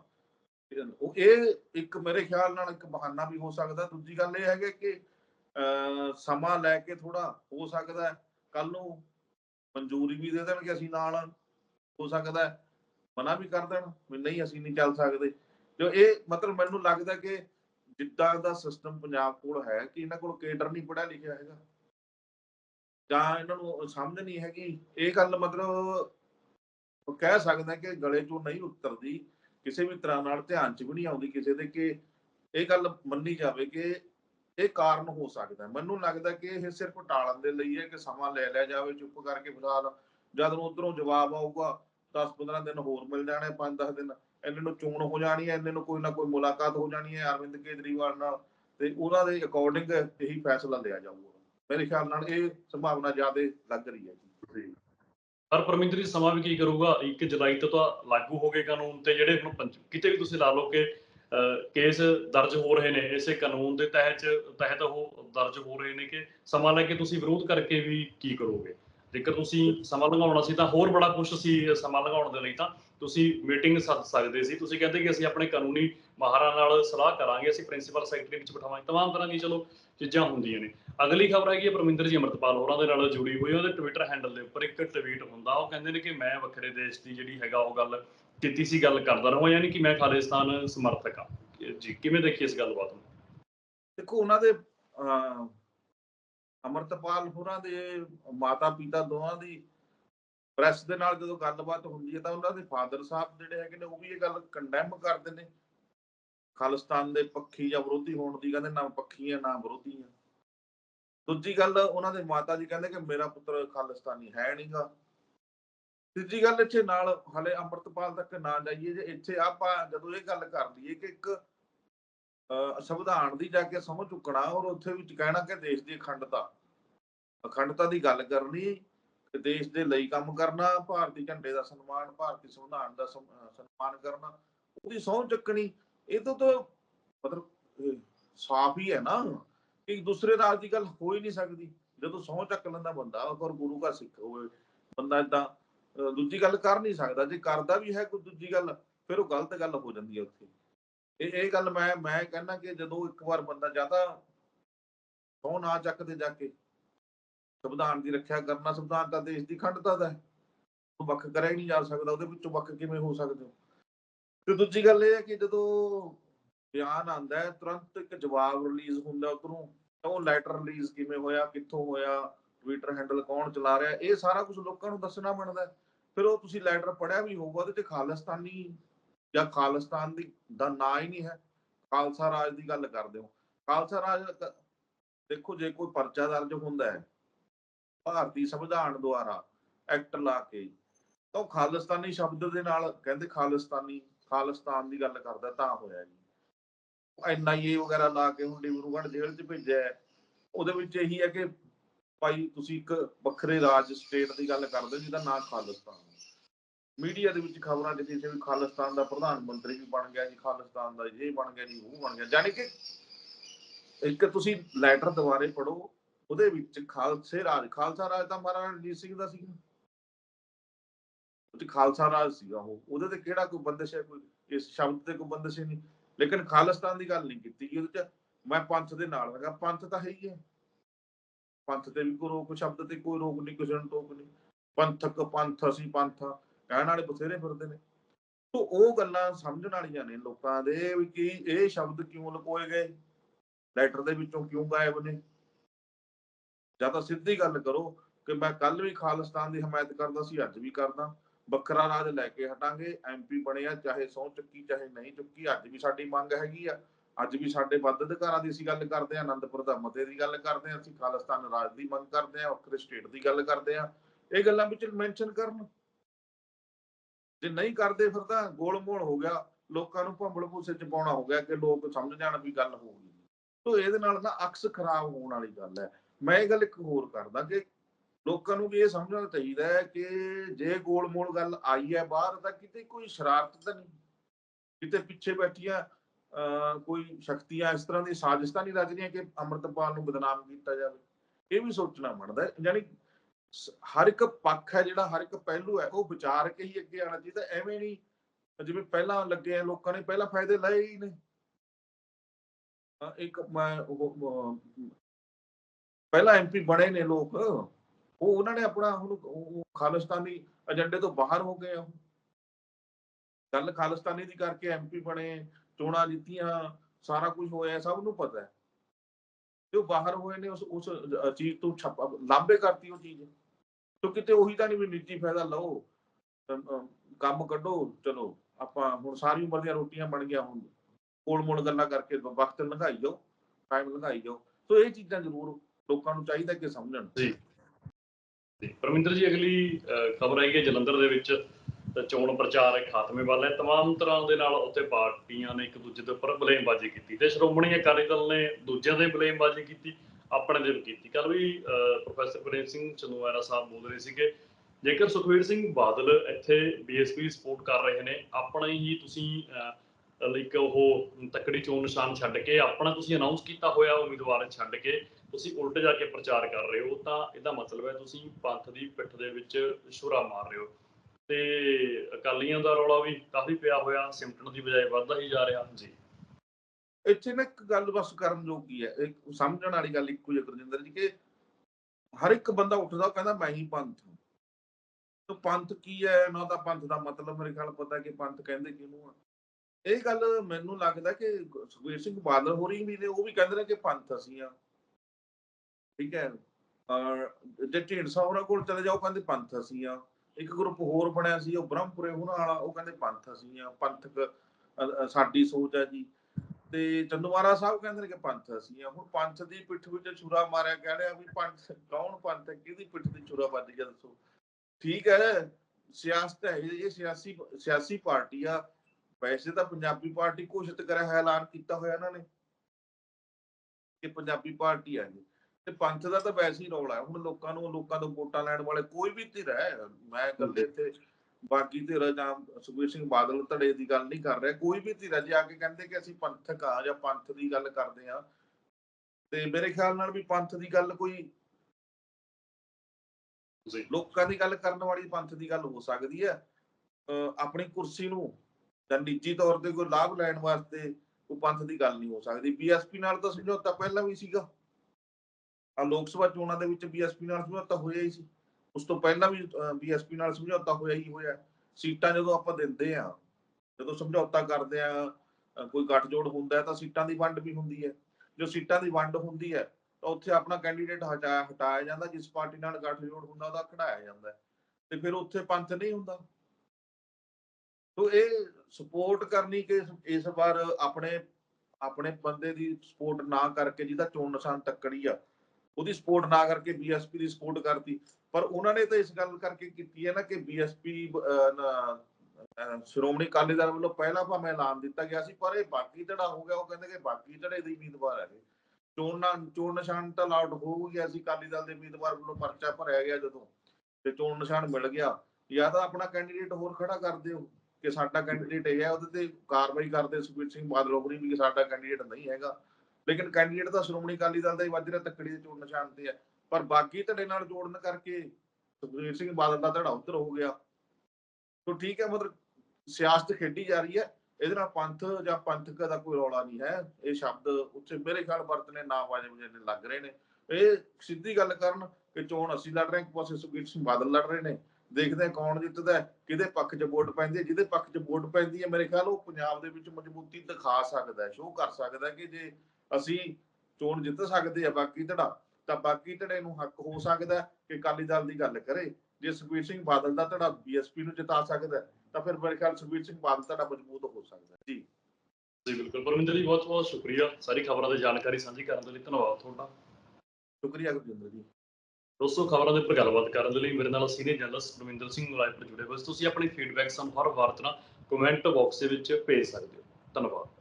ਉਹ, ਇਹ ਇੱਕ ਮੇਰੇ ਖਿਆਲ ਨਾਲ ਇੱਕ ਬਹਾਨਾ ਵੀ ਹੋ ਸਕਦਾ। ਦੂਜੀ ਗੱਲ ਇਹ ਹੈਗਾ ਕਿ ਸਮਾਂ ਲੈ ਕੇ ਥੋੜਾ ਹੋ ਸਕਦਾ ਕੱਲ ਨੂੰ ਮਨਜ਼ੂਰੀ ਵੀ ਦੇ ਦੇਣਗੇ ਅਸੀਂ ਨਾਲ। ਹੋ ਸਕਦਾ ਮਨਾ ਵੀ ਕਰ ਦੇਣ ਵੀ ਨਹੀਂ, ਅਸੀਂ ਨਹੀਂ ਚੱਲ ਸਕਦੇ। ਜੋ ਇਹ ਮਤਲਬ ਮੈਨੂੰ ਲੱਗਦਾ ਕਿ ਜਿੱਦਾਂ ਦਾ ਸਿਸਟਮ ਪੰਜਾਬ ਕੋਲ ਹੈ ਕਿ ਇਹਨਾਂ ਕੋਲ ਕੇਡਰ ਨਹੀਂ ਪੜਿਆ ਲਿਖਿਆ ਹੈਗਾ। ਜਾਂ ਇਹਨਾਂ ਨੂੰ ਸਮਝ ਨਹੀਂ ਹੈਗੀ। ਇਹ ਗੱਲ ਮਤਲਬ ਉਹ ਕਹਿ ਸਕਦੇ ਕਿ ਗਲੇ ਚੋਂ ਨਹੀਂ ਉਤਰਦੀ, ਕਿਸੇ ਵੀ ਤਰ੍ਹਾਂ ਨਾਲ ਧਿਆਨ ਚ ਵੀ ਨਹੀਂ ਆਉਂਦੀ ਕਿਸੇ ਦੇ ਕਿ ਇਹ ਗੱਲ ਮੰਨੀ ਜਾਵੇ ਕਿ ਇਹ ਕਾਰਨ ਹੋ ਸਕਦਾ। ਮੈਨੂੰ ਲੱਗਦਾ ਕਿ ਇਹ ਸਿਰਫ ਟਾਲਣ ਦੇ ਲਈ ਹੈ ਕਿ ਸਮਾਂ ਲੈ ਲਿਆ ਜਾਵੇ, ਚੁੱਪ ਕਰਕੇ ਫਿਲਹਾਲ ਜਦ ਨੂੰ ਉਧਰੋਂ ਜਵਾਬ ਆਊਗਾ 10-15 ਦਿਨ ਹੋਰ ਮਿਲ ਜਾਣੇ 5-10 ਦਿਨ ਇੰਨੇ ਨੂੰ ਚੋਣ ਹੋ ਜਾਣੀ ਹੈ ਇਹਨਾਂ ਨੂੰ ਕੋਈ ਨਾ ਕੋਈ ਮੁਲਾਕਾਤ ਹੋ ਜਾਣੀ ਹੈ ਅਰਵਿੰਦ ਕੇਜਰੀਵਾਲ ਨਾਲ ਤੇ ਉਹਨਾਂ ਦੇ ਅਕੋਰਡਿੰਗ ਇਹੀ ਫੈਸਲਾ ਲਿਆ ਜਾਊਗਾ। ਮੇਰੇ ਖਿਆਲ ਨਾਲ ਇਹ ਸੰਭਾਵਨਾ ਜ਼ਿਆਦਾ ਲੱਗ ਰਹੀ ਹੈ ਜੀ। ਪਰ ਪਰਮਿੰਦਰ ਜੀ ਸਮਾਂ ਵੀ ਕੀ ਕਰੂਗਾ? 1 ਜੁਲਾਈ ਤੋਂ ਤਾਂ ਲਾਗੂ ਹੋ ਗਏ ਕਾਨੂੰਨ ਤੇ ਜਿਹੜੇ ਹੁਣ ਕਿਤੇ ਵੀ ਤੁਸੀਂ ਲਾ ਲਓ ਕਿ ਅਹ, ਕੇਸ ਦਰਜ ਹੋ ਰਹੇ ਨੇ ਇਸੇ ਕਾਨੂੰਨ ਦੇ ਤਹਿਤ ਤਹਿਤ ਉਹ ਦਰਜ ਹੋ ਰਹੇ ਨੇ ਕਿ ਸਮਾਂ ਲੈ ਕੇ ਤੁਸੀਂ ਵਿਰੋਧ ਕਰਕੇ ਵੀ ਕੀ ਕਰੋਗੇ? ਜੇਕਰ ਤੁਸੀਂ ਸਮਾਂ ਲਗਾਉਣਾ ਸੀ ਤਾਂ ਹੋਰ ਬੜਾ ਕੁਝ ਸੀ ਸਮਾਂ ਲਗਾਉਣ ਦੇ ਲਈ ਤਾਂ ਤੁਸੀਂ ਮੀਟਿੰਗ ਸੱਦ ਸਕਦੇ ਸੀ। ਤੁਸੀਂ ਕਹਿੰਦੇ ਕਿ ਅਸੀਂ ਆਪਣੇ ਕਾਨੂੰਨੀ ਮਾਹਰਾਂ ਨਾਲ ਸਲਾਹ ਕਰਾਂਗੇ ਅਸੀਂ ਪ੍ਰਿੰਸੀਪਲ ਸੈਕਟਰੀ ਵਿੱਚ ਬਿਠਾਵਾਂਗੇ। ਤਮਾਮ ਤਰ੍ਹਾਂ ਦੀ ਚਲੋ ਚੀਜ਼ਾਂ ਹੁੰਦੀਆਂ ਨੇ। ਅਗਲੀ ਖਬਰ ਹੈਗੀ ਹੈ ਪਰਮਿੰਦਰ ਜੀ ਅਮਰਤਪਾਲ ਹੋਰਾਂ ਦੇ ਨਾਲ ਜੁੜੀ ਹੋਈ ਉਹਦੇ ਟਵਿੱਟਰ ਹੈਂਡਲ ਦੇ ਉੱਪਰ ਇੱਕ ਟਵੀਟ ਹੁੰਦਾ। ਉਹ ਕਹਿੰਦੇ ਨੇ ਕਿ ਮੈਂ ਵੱਖਰੇ ਦੇਸ਼ ਦੀ ਜਿਹੜੀ ਹੈਗਾ ਉਹ ਗੱਲ ਕੀਤੀ ਸੀ ਗੱਲ ਕਰਦਾ ਰਹਾਂ ਯਾਨੀ ਕਿ ਮੈਂ ਖਾਲਿਸਤਾਨ ਸਮਰਥਕ ਆ ਜੀ ਕਿਵੇਂ ਦੇਖੀ ਇਸ ਗੱਲਬਾਤ ਨੂੰ? ਦੇਖੋ ਉਹਨਾਂ ਦੇ ਅਹ, ਅਮਰਤਪਾਲ ਹੋਰਾਂ ਦੇ, ਮਾਤਾ ਪਿਤਾ ਦੋਵਾਂ ਦੀ ਪ੍ਰੈਸ ਦੇ ਨਾਲ ਜਦੋਂ ਗੱਲਬਾਤ ਹੁੰਦੀ ਹੈ ਤਾਂ ਉਹਨਾਂ ਦੇ ਫਾਦਰ ਸਾਹਿਬ ਜਿਹੜੇ ਹੈਗੇ ਨੇ ਉਹ ਵੀ ਇਹ ਗੱਲ ਕੰਡੈਮ ਕਰਦੇ ਨੇ। ਖਾਲਿਸਤਾਨ ਦੇ ਪੱਖੀ ਜਾਂ ਵਿਰੋਧੀ ਹੋਣ ਦੀ ਕਹਿੰਦੇ ਨਾ ਪੱਖੀ ਆ ਨਾ ਵਿਰੋਧੀ ਆ ਦੂਜੀ ਗੱਲ, ਉਹਨਾਂ ਦੇ ਮਾਤਾ ਜੀ ਕਹਿੰਦੇ ਕਿ ਮੇਰਾ ਪੁੱਤਰ ਖਾਲਿਸਤਾਨੀ ਹੈ ਨਹੀਂਗਾ। ਤੀਜੀ ਗੱਲ, ਇੱਥੇ ਨਾਲ ਹਲੇ ਅੰਮ੍ਰਿਤਪਾਲ ਤੱਕ ਨਾ ਜਾਈਏ ਜੇ ਇੱਥੇ ਆਪਾਂ ਜਦੋਂ ਇਹ ਗੱਲ ਕਰ ਲਈਏ ਕਿ ਇੱਕ ਸੰਵਿਧਾਨ ਦੀ ਜਾ ਕੇ ਸਮਝ ਚੁੱਕਣਾ ਔਰ ਉੱਥੇ ਵਿੱਚ ਕਹਿਣਾ ਕਿ ਦੇਸ਼ ਦੀ ਅਖੰਡਤਾ। ਅਖੰਡਤਾ ਦੀ ਗੱਲ ਕਰਨੀ, ਤੇ ਦੇਸ਼ ਦੇ ਲਈ ਕੰਮ ਕਰਨਾ, ਭਾਰਤੀ ਝੰਡੇ ਦਾ ਸਨਮਾਨ, ਭਾਰਤੀ ਸੰਵਿਧਾਨ ਦਾ ਸਨਮਾਨ ਕਰਨਾ, ਉਹਦੀ ਸਹੁੰ ਚੱਕਣੀ, ਇਹ ਤੋਂ ਤਾਂ ਮਤਲਬ ਸਾਫ਼ ਹੀ ਹੈ ਨਾ ਕਿ ਦੂਸਰੇ ਰਾਜ ਦੀ ਗੱਲ ਹੋ ਹੀ ਨਹੀਂ ਸਕਦੀ। ਜਦੋਂ ਸਹੁੰ ਚੱਕ ਲੈਂਦਾ ਬੰਦਾ ਔਰ ਗੁਰੂ ਦਾ ਸਿੱਖ ਹੋਵੇ, ਬੰਦਾ ਇਦਾਂ ਦੂਜੀ ਗੱਲ ਕਰ ਨਹੀਂ ਸਕਦਾ। ਜੇ ਕਰਦਾ ਵੀ ਹੈ ਕੋਈ ਦੂਜੀ ਗੱਲ, ਫਿਰ ਉਹ ਗਲਤ ਗੱਲ ਹੋ ਜਾਂਦੀ ਹੈ ਉੱਥੇ। ਇਹ ਇਹ ਗੱਲ ਮੈਂ ਮੈਂ ਕਹਿੰਦਾ ਕਿ ਜਦੋਂ ਇੱਕ ਵਾਰ ਬੰਦਾ ਜ਼ਿਆਦਾ ਸਹੁੰ ਨਾ ਚੱਕਦੇ ਜਾ ਕੇ ਸੰਵਿਧਾਨ ਦੀ ਰੱਖਿਆ ਕਰਨਾ, ਸੰਵਿਧਾਨ ਤਾਂ ਦੇਸ਼ ਦੀ ਖੰਡਤਾ ਦਾ ਉਹ ਵੱਖ ਕਰਿਆ ਹੀ ਨਹੀਂ ਜਾ ਸਕਦਾ, ਉਹਦੇ ਵਿੱਚੋਂ ਵੱਖ ਕਿਵੇਂ ਹੋ ਸਕਦੇ ਹੋ? ਤੇ ਦੂਜੀ ਗੱਲ ਇਹ ਹੈ ਕਿ ਜਦੋਂ ਬਿਆਨ ਆਂਦਾ ਹੈ, ਤੁਰੰਤ ਇੱਕ ਜਵਾਬ ਰਿਲੀਜ਼ ਹੁੰਦਾ ਉਧਰੋਂ ਉਹ ਲੈਟਰ ਰਿਲੀਜ਼ ਕਿਵੇਂ ਹੋਇਆ, ਕਿੱਥੋਂ ਹੋਇਆ ਟਵਿੱਟਰ ਹੈਂਡਲ ਕੌਣ ਚਲਾ ਰਿਹਾ, ਇਹ ਸਾਰਾ ਕੁਝ ਲੋਕਾਂ ਨੂੰ ਦੱਸਣਾ ਬਣਦਾ ਫਿਰ ਉਹ ਤੁਸੀਂ ਲੈਟਰ ਪੜਿਆ ਵੀ ਹੋਊਗਾ, ਉਹਦੇ ਤੇ ਖਾਲਿਸਤਾਨੀ ਜਾਂ ਖਾਲਿਸਤਾਨ ਦੀ ਦਾ ਨਾਂ ਹੀ ਨਹੀਂ ਹੈ, ਖਾਲਸਾ ਰਾਜ ਦੀ ਗੱਲ ਕਰਦੇ ਹੋ। ਖਾਲਸਾ ਰਾਜ ਕ- ਦੇਖੋ, ਜੇ ਕੋਈ ਪਰਚਾ ਦਰਜ ਹੁੰਦਾ ਹੈ, ਭਾਰਤੀ ਸੰਵਿਧਾਨ ਦੁਆਰਾ ਐਕਟ ਲਾ ਕੇ, ਤਾਂ ਖਾਲਿਸਤਾਨੀ ਸ਼ਬਦ ਦੇ ਨਾਲ ਕਹਿੰਦੇ ਖਾਲਿਸਤਾਨੀ, ਖਾਲਿਸਤਾਨ ਦੀ ਗੱਲ ਕਰਦਾ ਤਾਂ ਹੋਇਆ ਜੀ। ਐਨਆਈਏ ਵਗੈਰਾ ਲਾ ਕੇ ਹੁਣ ਡਿਬਰੂਗੜ੍ਹ ਜੇਲ੍ਹ 'ਚ ਭੇਜਿਆ ਹੈ। ਉਹਦੇ ਵਿੱਚ ਇਹੀ ਹੈ ਕਿ ਭਾਈ ਤੁਸੀਂ ਇੱਕ ਵੱਖਰੇ ਰਾਜ, ਸਟੇਟ ਦੀ ਗੱਲ ਕਰਦੇ ਹੋ ਜਿਹਦਾ ਨਾਂ ਖਾਲਿਸਤਾਨ ਹੈ। ਮੀਡੀਆ ਦੇ ਵਿੱਚ ਖਬਰਾਂ 'ਚ ਕਿਸੇ ਵੀ ਖਾਲਿਸਤਾਨ ਦਾ ਪ੍ਰਧਾਨ ਮੰਤਰੀ ਵੀ ਬਣ ਗਿਆ ਜੀ, ਖਾਲਿਸਤਾਨ ਦਾ ਇਹ ਬਣ ਗਿਆ ਜੀ, ਉਹ ਬਣ ਗਿਆ। ਯਾਨੀ ਕਿ ਇੱਕ ਤੁਸੀਂ ਲੈਟਰ ਦੁਬਾਰੇ ਪੜੋ ਉਹਦੇ ਵਿੱਚ ਖਾਲਸੇ ਰਾਜ, ਖਾਲਸਾ ਰਾਜ ਤਾਂ ਮਹਾਰਾਜਾ ਰਣਜੀਤ ਸਿੰਘ ਦਾ ਸੀ ਉਹ ਖਾਲਸਾ ਰਾਜ ਸੀਗਾ ਉਹ। ਉਹਦੇ ਤੇ ਕਿਹੜਾ ਕੋਈ ਬੰਦਿਸ਼ ਹੈ, ਕੋਈ ਇਸ ਸ਼ਬਦ ਤੇ ਕੋਈ ਬੰਦਿਸ਼ ਨਹੀਂ। ਲੇਕਿਨ ਖਾਲਿਸਤਾਨ ਦੀ ਗੱਲ ਨਹੀਂ ਕੀਤੀ ਗਈ, ਉਹਦੇ ਚ ਮੈਂ ਪੰਥ ਦੇ ਨਾਲ ਹੈਗਾ। ਪੰਥ ਤਾਂ ਹੈ ਹੀ ਹੈ। ਪੰਥ ਤੇ ਵੀ ਕੋਈ ਰੋਕ, ਸ਼ਬਦ ਤੇ ਕੋਈ ਰੋਕ ਨਹੀਂ, ਕਿਸੇ ਨੂੰ ਟੋਕ ਨਹੀਂ। ਪੰਥਕ ਪੰਥ, ਅਸੀਂ ਪੰਥ ਕਹਿਣ ਵਾਲੇ ਬਥੇਰੇ ਫਿਰਦੇ ਨੇ। ਤੋ ਉਹ ਗੱਲਾਂ ਸਮਝਣ ਵਾਲੀਆਂ ਨੇ ਲੋਕਾਂ ਦੇ ਵੀ ਕਿ ਇਹ ਸ਼ਬਦ ਕਿਉਂ ਲਕੋਏ ਗਏ? ਲੈਟਰ ਦੇ ਵਿੱਚੋਂ ਕਿਉਂ ਗਾਇਬ ਨੇ? ਜਾਂ ਤਾਂ ਸਿੱਧੀ ਗੱਲ ਕਰੋ ਕਿ ਮੈਂ ਕੱਲ ਵੀ ਖਾਲਿਸਤਾਨ ਦੀ ਹਮਾਇਤ ਕਰਦਾ ਸੀ, ਅੱਜ ਵੀ ਕਰਦਾ। ਵੱਖਰਾ ਰਾਜ ਲੈ ਕੇ ਹਟਾਂਗੇ ਐਮਪੀ ਬਣਿਆ ਚਾਹੇ ਸਹੁੰ ਚੁੱਕੀ, ਚਾਹੇ ਨਹੀਂ ਚੁੱਕੀ, ਅੱਜ ਵੀ ਸਾਡੀ ਮੰਗ ਹੈਗੀ ਆ। ਅੱਜ ਵੀ ਸਾਡੇ ਵੱਧ ਅਧਿਕਾਰਾਂ ਦੀ ਅਸੀਂ ਗੱਲ ਕਰਦੇ ਆ ਆਨੰਦਪੁਰ ਦਾ ਮਤੇ ਦੀ ਗੱਲ ਕਰਦੇ ਆ ਅਸੀਂ ਖਾਲਿਸਤਾਨ ਰਾਜ ਦੀ ਮੰਗ ਕਰਦੇ ਆ ਵੱਖਰੇ ਸਟੇਟ ਦੀ ਗੱਲ ਕਰਦੇ ਆ ਇਹ ਗੱਲਾਂ ਵਿੱਚ ਮੈਂਸ਼ਨ ਕਰਨ। ਜੇ ਨਹੀਂ ਕਰਦੇ ਫਿਰ ਤਾਂ ਗੋਲਮੋਲ ਹੋ ਗਿਆ ਲੋਕਾਂ ਨੂੰ ਭੰਬਲ ਭੂਸੇ ਚ ਪਾਉਣਾ ਹੋ ਗਿਆ ਕਿ ਲੋਕ ਸਮਝ ਜਾਣ ਵੀ ਗੱਲ ਹੋ ਗਈ। ਤੋ ਇਹਦੇ ਨਾਲ ਨਾ ਅਕਸ ਖਰਾਬ ਹੋਣ ਵਾਲੀ ਗੱਲ ਹੈ। ਮੈਂ ਇਹ ਗੱਲ ਇੱਕ ਹੋਰ ਕਰਦਾ ਕਿ ਲੋਕਾਂ ਨੂੰ ਵੀ ਇਹ ਸਮਝਣਾ ਚਾਹੀਦਾ ਹੈ ਕਿ ਜੇ ਗੋਲਮੋਲ ਗੱਲ ਆਈ ਹੈ ਬਾਹਰ ਤਾਂ ਕਿਤੇ ਕੋਈ ਸ਼ਰਾਰਤ ਤਾਂ ਨਹੀਂ। ਕਿਤੇ ਪਿੱਛੇ ਬੈਠੀਆਂ ਅਹ, ਕੋਈ ਸ਼ਕਤੀਆਂ ਇਸ ਤਰ੍ਹਾਂ ਦੀ ਸਾਜ਼ਿਸ਼ ਤਾਂ ਨਹੀਂ ਰਚ ਰਹੀਆਂ ਕਿ ਅੰਮ੍ਰਿਤਪਾਲ ਨੂੰ ਬਦਨਾਮ ਕੀਤਾ ਜਾਵੇ। ਇਹ ਵੀ ਸੋਚਣਾ ਬਣਦਾ ਹੈ। ਯਾਨੀ ਹਰ ਇੱਕ ਪੱਖ ਹੈ ਜਿਹੜਾ ਹਰ ਇੱਕ ਪਹਿਲੂ ਹੈ ਉਹ ਵਿਚਾਰ ਕੇ ਹੀ ਅੱਗੇ ਆਉਣਾ ਚਾਹੀਦਾ ਐਵੇਂ ਨਹੀਂ ਜਿਵੇਂ ਪਹਿਲਾਂ ਲੱਗੇ ਆ ਲੋਕਾਂ ਨੇ ਪਹਿਲਾਂ ਫਾਇਦੇ ਲਏ ਹੀ ਨੇ ਇੱਕ ਮੈਂ ਉਹ ਅਹ, ਪਹਿਲਾਂ ਐਮਪੀ ਬਣੇ ਨੇ ਲੋਕ ਉਹ ਉਹਨਾਂ ਨੇ ਆਪਣਾ ਹੁਣ ਖਾਲਿਸਤਾਨੀ ਏਜੰਡੇ ਤੋਂ ਬਾਹਰ ਹੋ ਗਏ ਆ ਗੱਲ ਖਾਲਿਸਤਾਨੀ ਦੀ ਕਰਕੇ ਐਮਪੀ ਬਣੇ ਚੋਣਾਂ ਜਿੱਤੀਆਂ ਸਾਰਾ ਕੁਝ ਹੋਇਆ ਸਭ ਨੂੰ ਪਤਾ ਹੈ। ਤੇ ਬਾਹਰ ਹੋਏ ਨੇ, ਉਸ ਉਸ ਚੀਜ਼ ਤੋਂ ਲਾਂਬੇ ਕਰਤੀ ਉਹ ਚੀਜ਼। ਤੋ ਕਿਤੇ ਉਹੀ ਤਾਂ ਨਹੀਂ ਵੀ ਨਿੱਜੀ ਫਾਇਦਾ ਲਓ ਕੰਮ ਕੱਢੋ, ਚਲੋ, ਆਪਾਂ ਹੁਣ ਸਾਰੀ ਉਮਰ ਦੀਆਂ ਰੋਟੀਆਂ ਬਣ ਗਿਆ ਹੁਣ। ਕੋਲ ਮੋਲ ਗੱਲਾਂ ਕਰਕੇ ਵਕਤ ਲੰਘਾਈ ਜਾਓ ਟਾਈਮ ਲੰਘਾਈ ਜਾਓ। ਸੋ ਇਹ ਚੀਜ਼ਾਂ ਜ਼ਰੂਰ ਲੋਕਾਂ ਨੂੰ ਚਾਹੀਦਾ ਕਿ ਸਮਝਣ। ਜੀ। ਪਰਮਿੰਦਰ ਜੀ, ਅਗਲੀ ਖਬਰ ਹੈਗੀ ਹੈ ਜਲੰਧਰ ਦੇ ਵਿੱਚ। ਅ, ਚੋਣ ਪ੍ਰਚਾਰ ਖਾਤਮੇ ਵੱਲ ਹੈ। ਤਮਾਮ ਤਰ੍ਹਾਂ ਦੇ ਨਾਲ ਉੱਥੇ ਪਾਰਟੀਆਂ ਨੇ ਇੱਕ ਦੂਜੇ ਦੇ ਉੱਪਰ ਬਲੇਮਬਾਜ਼ੀ ਕੀਤੀ ਤੇ ਸ਼੍ਰੋਮਣੀ ਅਕਾਲੀ ਦਲ ਨੇ ਦੂਜਿਆਂ ਦੇ ਬਲੇਮਬਾਜ਼ੀ ਕੀਤੀ ਆਪਣੇ ਦੇ ਕੀਤੀ। ਕੱਲ ਵੀ ਅ, ਪ੍ਰੋਫੈਸਰ ਪ੍ਰੇਮ ਸਿੰਘ ਚੰਦੂਮਾਰਾ ਸਾਹਿਬ ਬੋਲ ਰਹੇ ਸੀਗੇ ਜੇਕਰ ਸੁਖਵੀਰ ਸਿੰਘ ਬਾਦਲ ਇੱਥੇ ਬੀਐਸਪੀ ਸਪੋਰਟ ਕਰ ਰਹੇ ਨੇ ਆਪਣੇ ਹੀ ਤੁਸੀਂ ਅ, ਇੱਕ ਉਹ ਤਕੜੀ ਚੋਣ ਨਿਸ਼ਾਨ ਛੱਡ ਕੇ ਆਪਣਾ ਤੁਸੀਂ ਅਨਾਉਂਸ ਕੀਤਾ ਹੋਇਆ ਉਮੀਦਵਾਰ ਛੱਡ ਕੇ ਤੁਸੀਂ ਉਲਟ ਜਾ ਕੇ ਪ੍ਰਚਾਰ ਕਰ ਰਹੇ ਹੋ ਤਾਂ ਇਹਦਾ ਮਤਲਬ ਹੈ ਤੁਸੀਂ ਪੰਥ ਦੀ ਪਿੱਠ ਦੇ ਵਿੱਚ ਛੁਰਾ ਮਾਰ ਰਹੇ ਹੋ। ਤੇ ਅਕਾਲੀਆਂ ਦਾ ਰੌਲਾ ਵੀ ਕਾਫੀ ਪਿਆ ਹੋਇਆ ਸਿਮਟਣ ਦੀ ਬਜਾਏ ਵੱਧਦਾ ਹੀ ਜਾ ਰਿਹਾ। ਜੀ। ਇੱਥੇ ਨਾ ਇੱਕ ਗੱਲ ਬਸ ਕਰਨ ਜੋਗੀ ਹੈ ਇੱਕ ਸਮਝਣ ਵਾਲੀ ਗੱਲ ਇੱਕੋ ਹੀ ਹੈ ਜੀ ਕਿ ਹਰ ਇੱਕ ਬੰਦਾ ਉੱਠਦਾ ਕਹਿੰਦਾ, ਮੈਂ ਹੀ ਪੰਥ ਹਾਂ। ਤਾਂ ਪੰਥ ਕੀ ਹੈ? ਨਾ ਤਾਂ ਪੰਥ ਦਾ ਮਤਲਬ ਮੇਰੇ ਖਿਆਲ ਪਤਾ ਕਿ ਪੰਥ ਕਹਿੰਦੇ ਕਿਹਨੂੰ ਆ। ਇਹ ਗੱਲ ਮੈਨੂੰ ਲੱਗਦਾ ਕਿ ਸੁਖਬੀਰ ਸਿੰਘ ਬਾਦਲ ਹੋਰੀ ਵੀ ਨੇ, ਉਹ ਵੀ ਕਹਿੰਦੇ ਨੇ ਕਿ ਪੰਥ ਅਸੀਂ ਆ ਠੀਕ ਹੈ? ਔਰ ਜੇ ਢੀਂਡਸਾ ਹੋਰਾਂ ਕੋਲ ਚਲੇ ਜਾਓ ਕਹਿੰਦੇ ਪੰਥ ਅਸੀਂ ਆ ਇੱਕ ਗਰੁੱਪ ਹੋਰ ਬਣਿਆ ਸੀ, ਉਹ ਬ੍ਰਹਮਪੁਰੇ, ਉਹਨਾਂ ਵਾਲਾ, ਉਹ ਕਹਿੰਦੇ ਪੰਥ ਅਸੀਂ ਆ ਪੰਥਕ ਸਾਡੀ ਸੋਚ ਹੈ ਜੀ। ਤੇ ਚੰਦੂਮਾਰਾ ਸਾਹਿਬ ਕਹਿੰਦੇ ਨੇ ਕਿ ਪੰਥ ਅਸੀਂ ਆ ਹੁਣ ਪੰਥ ਦੀ ਪਿੱਠ ਵਿੱਚ ਛੁਰਾ ਮਾਰਿਆ, ਕਹਿ ਰਿਹਾ ਵੀ ਪੰਥ, ਕੌਣ ਪੰਥ ਕਿਹਦੀ ਪਿੱਠ ਤੇ ਛੁਰਾ ਵੱਜ ਗਿਆ, ਦੱਸੋ? ਠੀਕ ਹੈ, ਸਿਆਸਤ ਹੈ ਇਹ ਸਿਆਸੀ ਸਿਆਸੀ ਪਾਰਟੀ ਆ। ਵੈਸੇ ਤਾਂ ਪੰਜਾਬੀ ਪਾਰਟੀ ਘੋਸ਼ਿਤ ਕਰਿਆ ਹੈ ਐਲਾਨ ਕੀਤਾ ਹੋਇਆ ਇਹਨਾਂ ਨੇ ਕਿ ਪੰਜਾਬੀ ਪਾਰਟੀ ਆ ਇਹ। ਤੇ ਪੰਥ ਦਾ ਤਾਂ ਵੈਸੇ ਹੀ ਰੌਲਾ ਹੈ। ਹੁਣ ਲੋਕਾਂ ਨੂੰ, ਲੋਕਾਂ ਤੋਂ ਵੋਟਾਂ ਲੈਣ ਵਾਲੇ ਕੋਈ ਵੀ ਧਿਰ ਹੈ, ਮੈਂ ਇਕੱਲੇ ਤੇ ਬਾਕੀ ਧਿਰ ਜਾਂ ਸੁਖਬੀਰ ਸਿੰਘ ਬਾਦਲ ਧੜੇ ਦੀ ਗੱਲ ਨਹੀਂ ਕਰ ਰਿਹਾ। ਕੋਈ ਵੀ ਧਿਰ ਜੇ ਆ ਕੇ ਕਹਿੰਦੇ ਕਿ ਅਸੀਂ ਪੰਥਕ ਆ ਜਾਂ ਪੰਥ ਦੀ ਗੱਲ ਕਰਦੇ ਆ ਤੇ ਮੇਰੇ ਖਿਆਲ ਨਾਲ ਵੀ ਪੰਥ ਦੀ ਗੱਲ ਕੋਈ ਲੋਕਾਂ ਦੀ ਗੱਲ ਕਰਨ ਵਾਲੀ ਪੰਥ ਦੀ ਗੱਲ ਹੋ ਸਕਦੀ ਹੈ। ਅਹ ਆਪਣੀ ਕੁਰਸੀ ਨੂੰ ਜਾਂ ਨਿੱਜੀ ਤੌਰ ਤੇ ਕੋਈ ਲਾਭ ਲੈਣ ਵਾਸਤੇ ਕੋਈ ਪੰਥ ਦੀ ਗੱਲ ਨਹੀਂ ਹੋ ਸਕਦੀ। ਬੀਐਸਪੀ ਨਾਲ ਤਾਂ ਸਮਝੌਤਾ ਪਹਿਲਾਂ ਵੀ ਸੀਗਾ। ਆ ਲੋਕ ਸਭਾ ਚੋਣਾਂ ਦੇ ਵਿੱਚ ਬੀਐਸਪੀ ਨਾਲ ਸਮਝੌਤਾ ਹੋਇਆ ਹੀ ਸੀ। ਉਸ ਤੋਂ ਪਹਿਲਾਂ ਵੀ ਬੀਐਸਪੀ ਨਾਲ ਸਮਝੌਤਾ ਹੋਇਆ ਹੀ ਹੋਇਆ। ਸੀਟਾਂ ਜਦੋਂ ਆਪਾਂ ਦਿੰਦੇ ਆ ਜਦੋਂ ਸਮਝੌਤਾ ਕਰਦੇ ਆ ਕੋਈ ਗੱਠਜੋੜ ਹੁੰਦਾ ਹੈ ਤਾਂ ਸੀਟਾਂ ਦੀ ਵੰਡ ਵੀ ਹੁੰਦੀ ਹੈ। ਜੋ ਸੀਟਾਂ ਦੀ ਵੰਡ ਹੁੰਦੀ ਹੈ, ਤਾਂ ਉੱਥੇ ਆਪਣਾ ਕੈਂਡੀਡੇਟ ਹਟਾਇਆ ਹਟਾਇਆ ਜਾਂਦਾ, ਜਿਸ ਪਾਰਟੀ ਨਾਲ ਗੱਠਜੋੜ ਹੁੰਦਾ, ਉਹਦਾ ਖੜਾਇਆ ਜਾਂਦਾ ਤੇ ਫਿਰ ਉੱਥੇ ਪੰਥ ਨਹੀਂ ਹੁੰਦਾ। ਤੋ ਇਹ ਸਪੋਰਟ ਕਰਨੀ ਕਿ ਇਸ- ਇਸ ਵਾਰ ਆਪਣੇ ਆਪਣੇ ਬੰਦੇ ਦੀ ਸਪੋਰਟ ਨਾ ਕਰਕੇ ਜਿਹਦਾ ਚੋਣ ਨਿਸ਼ਾਨ ਤੱਕੜੀ ਆ ਉਹਦੀ ਸਪੋਰਟ ਨਾ ਕਰਕੇ ਬੀਐਸਪੀ ਦੀ ਸਪੋਰਟ ਕਰਤੀ। ਪਰ ਉਹਨਾਂ ਨੇ ਤਾਂ ਇਸ ਗੱਲ ਕਰਕੇ ਕੀਤੀ ਹੈ ਨਾ ਕਿ ਬੀਐਸਪੀ ਸ਼੍ਰੋਮਣੀ ਅਕਾਲੀ ਦਲ ਵੱਲੋਂ ਪਹਿਲਾਂ ਭਾਵੇਂ ਐਲਾਨ ਦਿੱਤਾ ਗਿਆ ਸੀ, ਪਰ ਇਹ ਬਾਕੀ ਧੜਾ ਹੋ ਗਿਆ। ਉਹ ਕਹਿੰਦੇ ਕਿ ਬਾਕੀ ਧੜੇ ਦੇ ਉਮੀਦਵਾਰ ਹੈਗੇ। ਚੋਣ ਨਾ, ਚੋਣ ਨਿਸ਼ਾਨ ਤਾਂ ਲਾਊਟ ਹੋ ਗਿਆ ਸੀ। ਅਕਾਲੀ ਦਲ ਦੇ ਉਮੀਦਵਾਰ ਵੱਲੋਂ ਪਰਚਾ ਭਰਿਆ ਗਿਆ ਜਦੋਂ। ਤੇ ਚੋਣ ਨਿਸ਼ਾਨ ਮਿਲ ਗਿਆ। ਜਾਂ ਤਾਂ ਆਪਣਾ ਕੈਂਡੀਡੇਟ ਹੋਰ ਖੜਾ ਕਰਦੇ ਹੋ ਕਿ ਸਾਡਾ ਕੈਂਡੀਡੇਟ ਇਹ ਹੈ, ਉਹਦੇ ਤੇ ਕਾਰਵਾਈ ਕਰਦੇ ਸੁਖਬੀਰ ਸਿੰਘ ਬਾਦਲ। ਹੋਣੀ ਵੀ ਸਾਡਾ ਕੈਂਡੀਡੇਟ ਨਹੀਂ ਹੈਗਾ। ਲੇਕਿਨ ਕੈਂਡੀਡੇਟ ਤਾਂ ਸ਼੍ਰੋਮਣੀ ਅਕਾਲੀ ਦਲ ਦਾ ਹੀ ਵੱਜ ਰਿਹਾ ਤੱਕੜੀ ਦੇ ਚੋਣ ਨਿਸ਼ਾਨ ਤੇ ਹੈ ਪਰ ਬਾਕੀ ਧੜੇ ਨਾਲ ਜੋੜਨ ਕਰਕੇ ਸੁਖਬੀਰ ਸਿੰਘ ਬਾਦਲ ਦਾ ਧੜਾ ਉੱਧਰ ਹੋ ਗਿਆ। ਤਾਂ ਠੀਕ ਹੈ, ਮਤਲਬ ਸਿਆਸਤ ਖੇਡੀ ਜਾ ਰਹੀ ਹੈ। ਇਹਦੇ ਨਾਲ ਪੰਥ ਜਾਂ ਪੰਥਕ ਦਾ ਕੋਈ ਰੌਲਾ ਨਹੀਂ ਹੈ। ਇਹ ਸ਼ਬਦ ਉੱਥੇ ਮੇਰੇ ਖਿਆਲ ਵਰਤਨੇ ਨਾ ਵਾਜਬ ਜਿਹੇ ਲੱਗ ਰਹੇ ਨੇ। ਇਹ ਸਿੱਧੀ ਗੱਲ ਕਰਨ ਕਿ ਚੋਣ ਅਸੀਂ ਲੜ ਰਹੇ ਹਾਂ, ਇੱਕ ਪਾਸੇ ਸੁਖਬੀਰ ਸਿੰਘ ਬਾਦਲ ਲੜ ਰਹੇ ਨੇ। ਦੇਖਦੇ ਹਾਂ ਕੌਣ ਜਿੱਤਦਾ ਕਿਹਦੇ ਪੱਖ 'ਚ ਵੋਟ ਪੈਂਦੀ ਹੈ। ਜਿਹਦੇ ਪੱਖ 'ਚ ਵੋਟ ਪੈਂਦੀ ਹੈ, ਮੇਰੇ ਖਿਆਲ ਉਹ ਪੰਜਾਬ ਦੇ ਵਿੱਚ ਮਜ਼ਬੂਤੀ ਦਿਖਾ ਸਕਦਾ ਹੈ ਸ਼ੋਅ ਕਰ ਸਕਦਾ ਕਿ ਜੇ ਅਸੀਂ ਚੋਣ ਜਿੱਤ ਸਕਦੇ ਆ ਬਾਕੀ ਧੜਾ ਤਾਂ ਬਾਕੀ ਧੜੇ ਨੂੰ ਹੱਕ ਹੋ ਸਕਦਾ ਕਿ ਅਕਾਲੀ ਦਲ ਦੀ ਗੱਲ ਕਰੇ। ਜੇ ਸੁਖਬੀਰ ਸਿੰਘ ਬਾਦਲ ਦਾ ਧੜਾ ਬੀਐਸਪੀ ਨੂੰ ਜਿਤਾ ਸਕਦਾ ਤਾਂ ਫਿਰ ਮੇਰੇ ਖਿਆਲ ਸੁਖਬੀਰ ਸਿੰਘ ਬਾਦਲ ਧੜਾ ਮਜ਼ਬੂਤ ਹੋ ਸਕਦਾ ਜੀ। ਜੀ ਬਿਲਕੁਲ। ਪਰਮਿੰਦਰ ਜੀ ਬਹੁਤ ਬਹੁਤ ਸ਼ੁਕਰੀਆ। ਸਾਰੀ ਖਬਰਾਂ ਦੀ ਜਾਣਕਾਰੀ ਸਾਂਝੀ ਕਰਨ ਦੇ ਲਈ ਧੰਨਵਾਦ ਤੁਹਾਡਾ। ਸ਼ੁਕਰੀਆ ਗੁਰਜਿੰਦਰ ਜੀ। ਦੋਸਤੋ ਖਬਰਾਂ ਦੇ ਉੱਪਰ ਗੱਲਬਾਤ ਕਰਨ ਦੇ ਲਈ ਮੇਰੇ ਨਾਲ ਸੀਨੀਅਰ ਜਰਨਲਿਸਟ ਪਰਮਿੰਦਰ ਸਿੰਘ ਰਾਏਪੁਰ ਜੁੜੇ ਹੋਏ। ਤੁਸੀਂ ਆਪਣੀ ਫੀਡਬੈਕ ਸਾਨੂੰ ਹਰ ਵਾਰ ਤਰ੍ਹਾਂ ਕਮੈਂਟ ਬਾਕਸ ਦੇ ਵਿੱਚ ਭੇਜ ਸਕਦੇ ਹੋ। ਧੰਨਵਾਦ।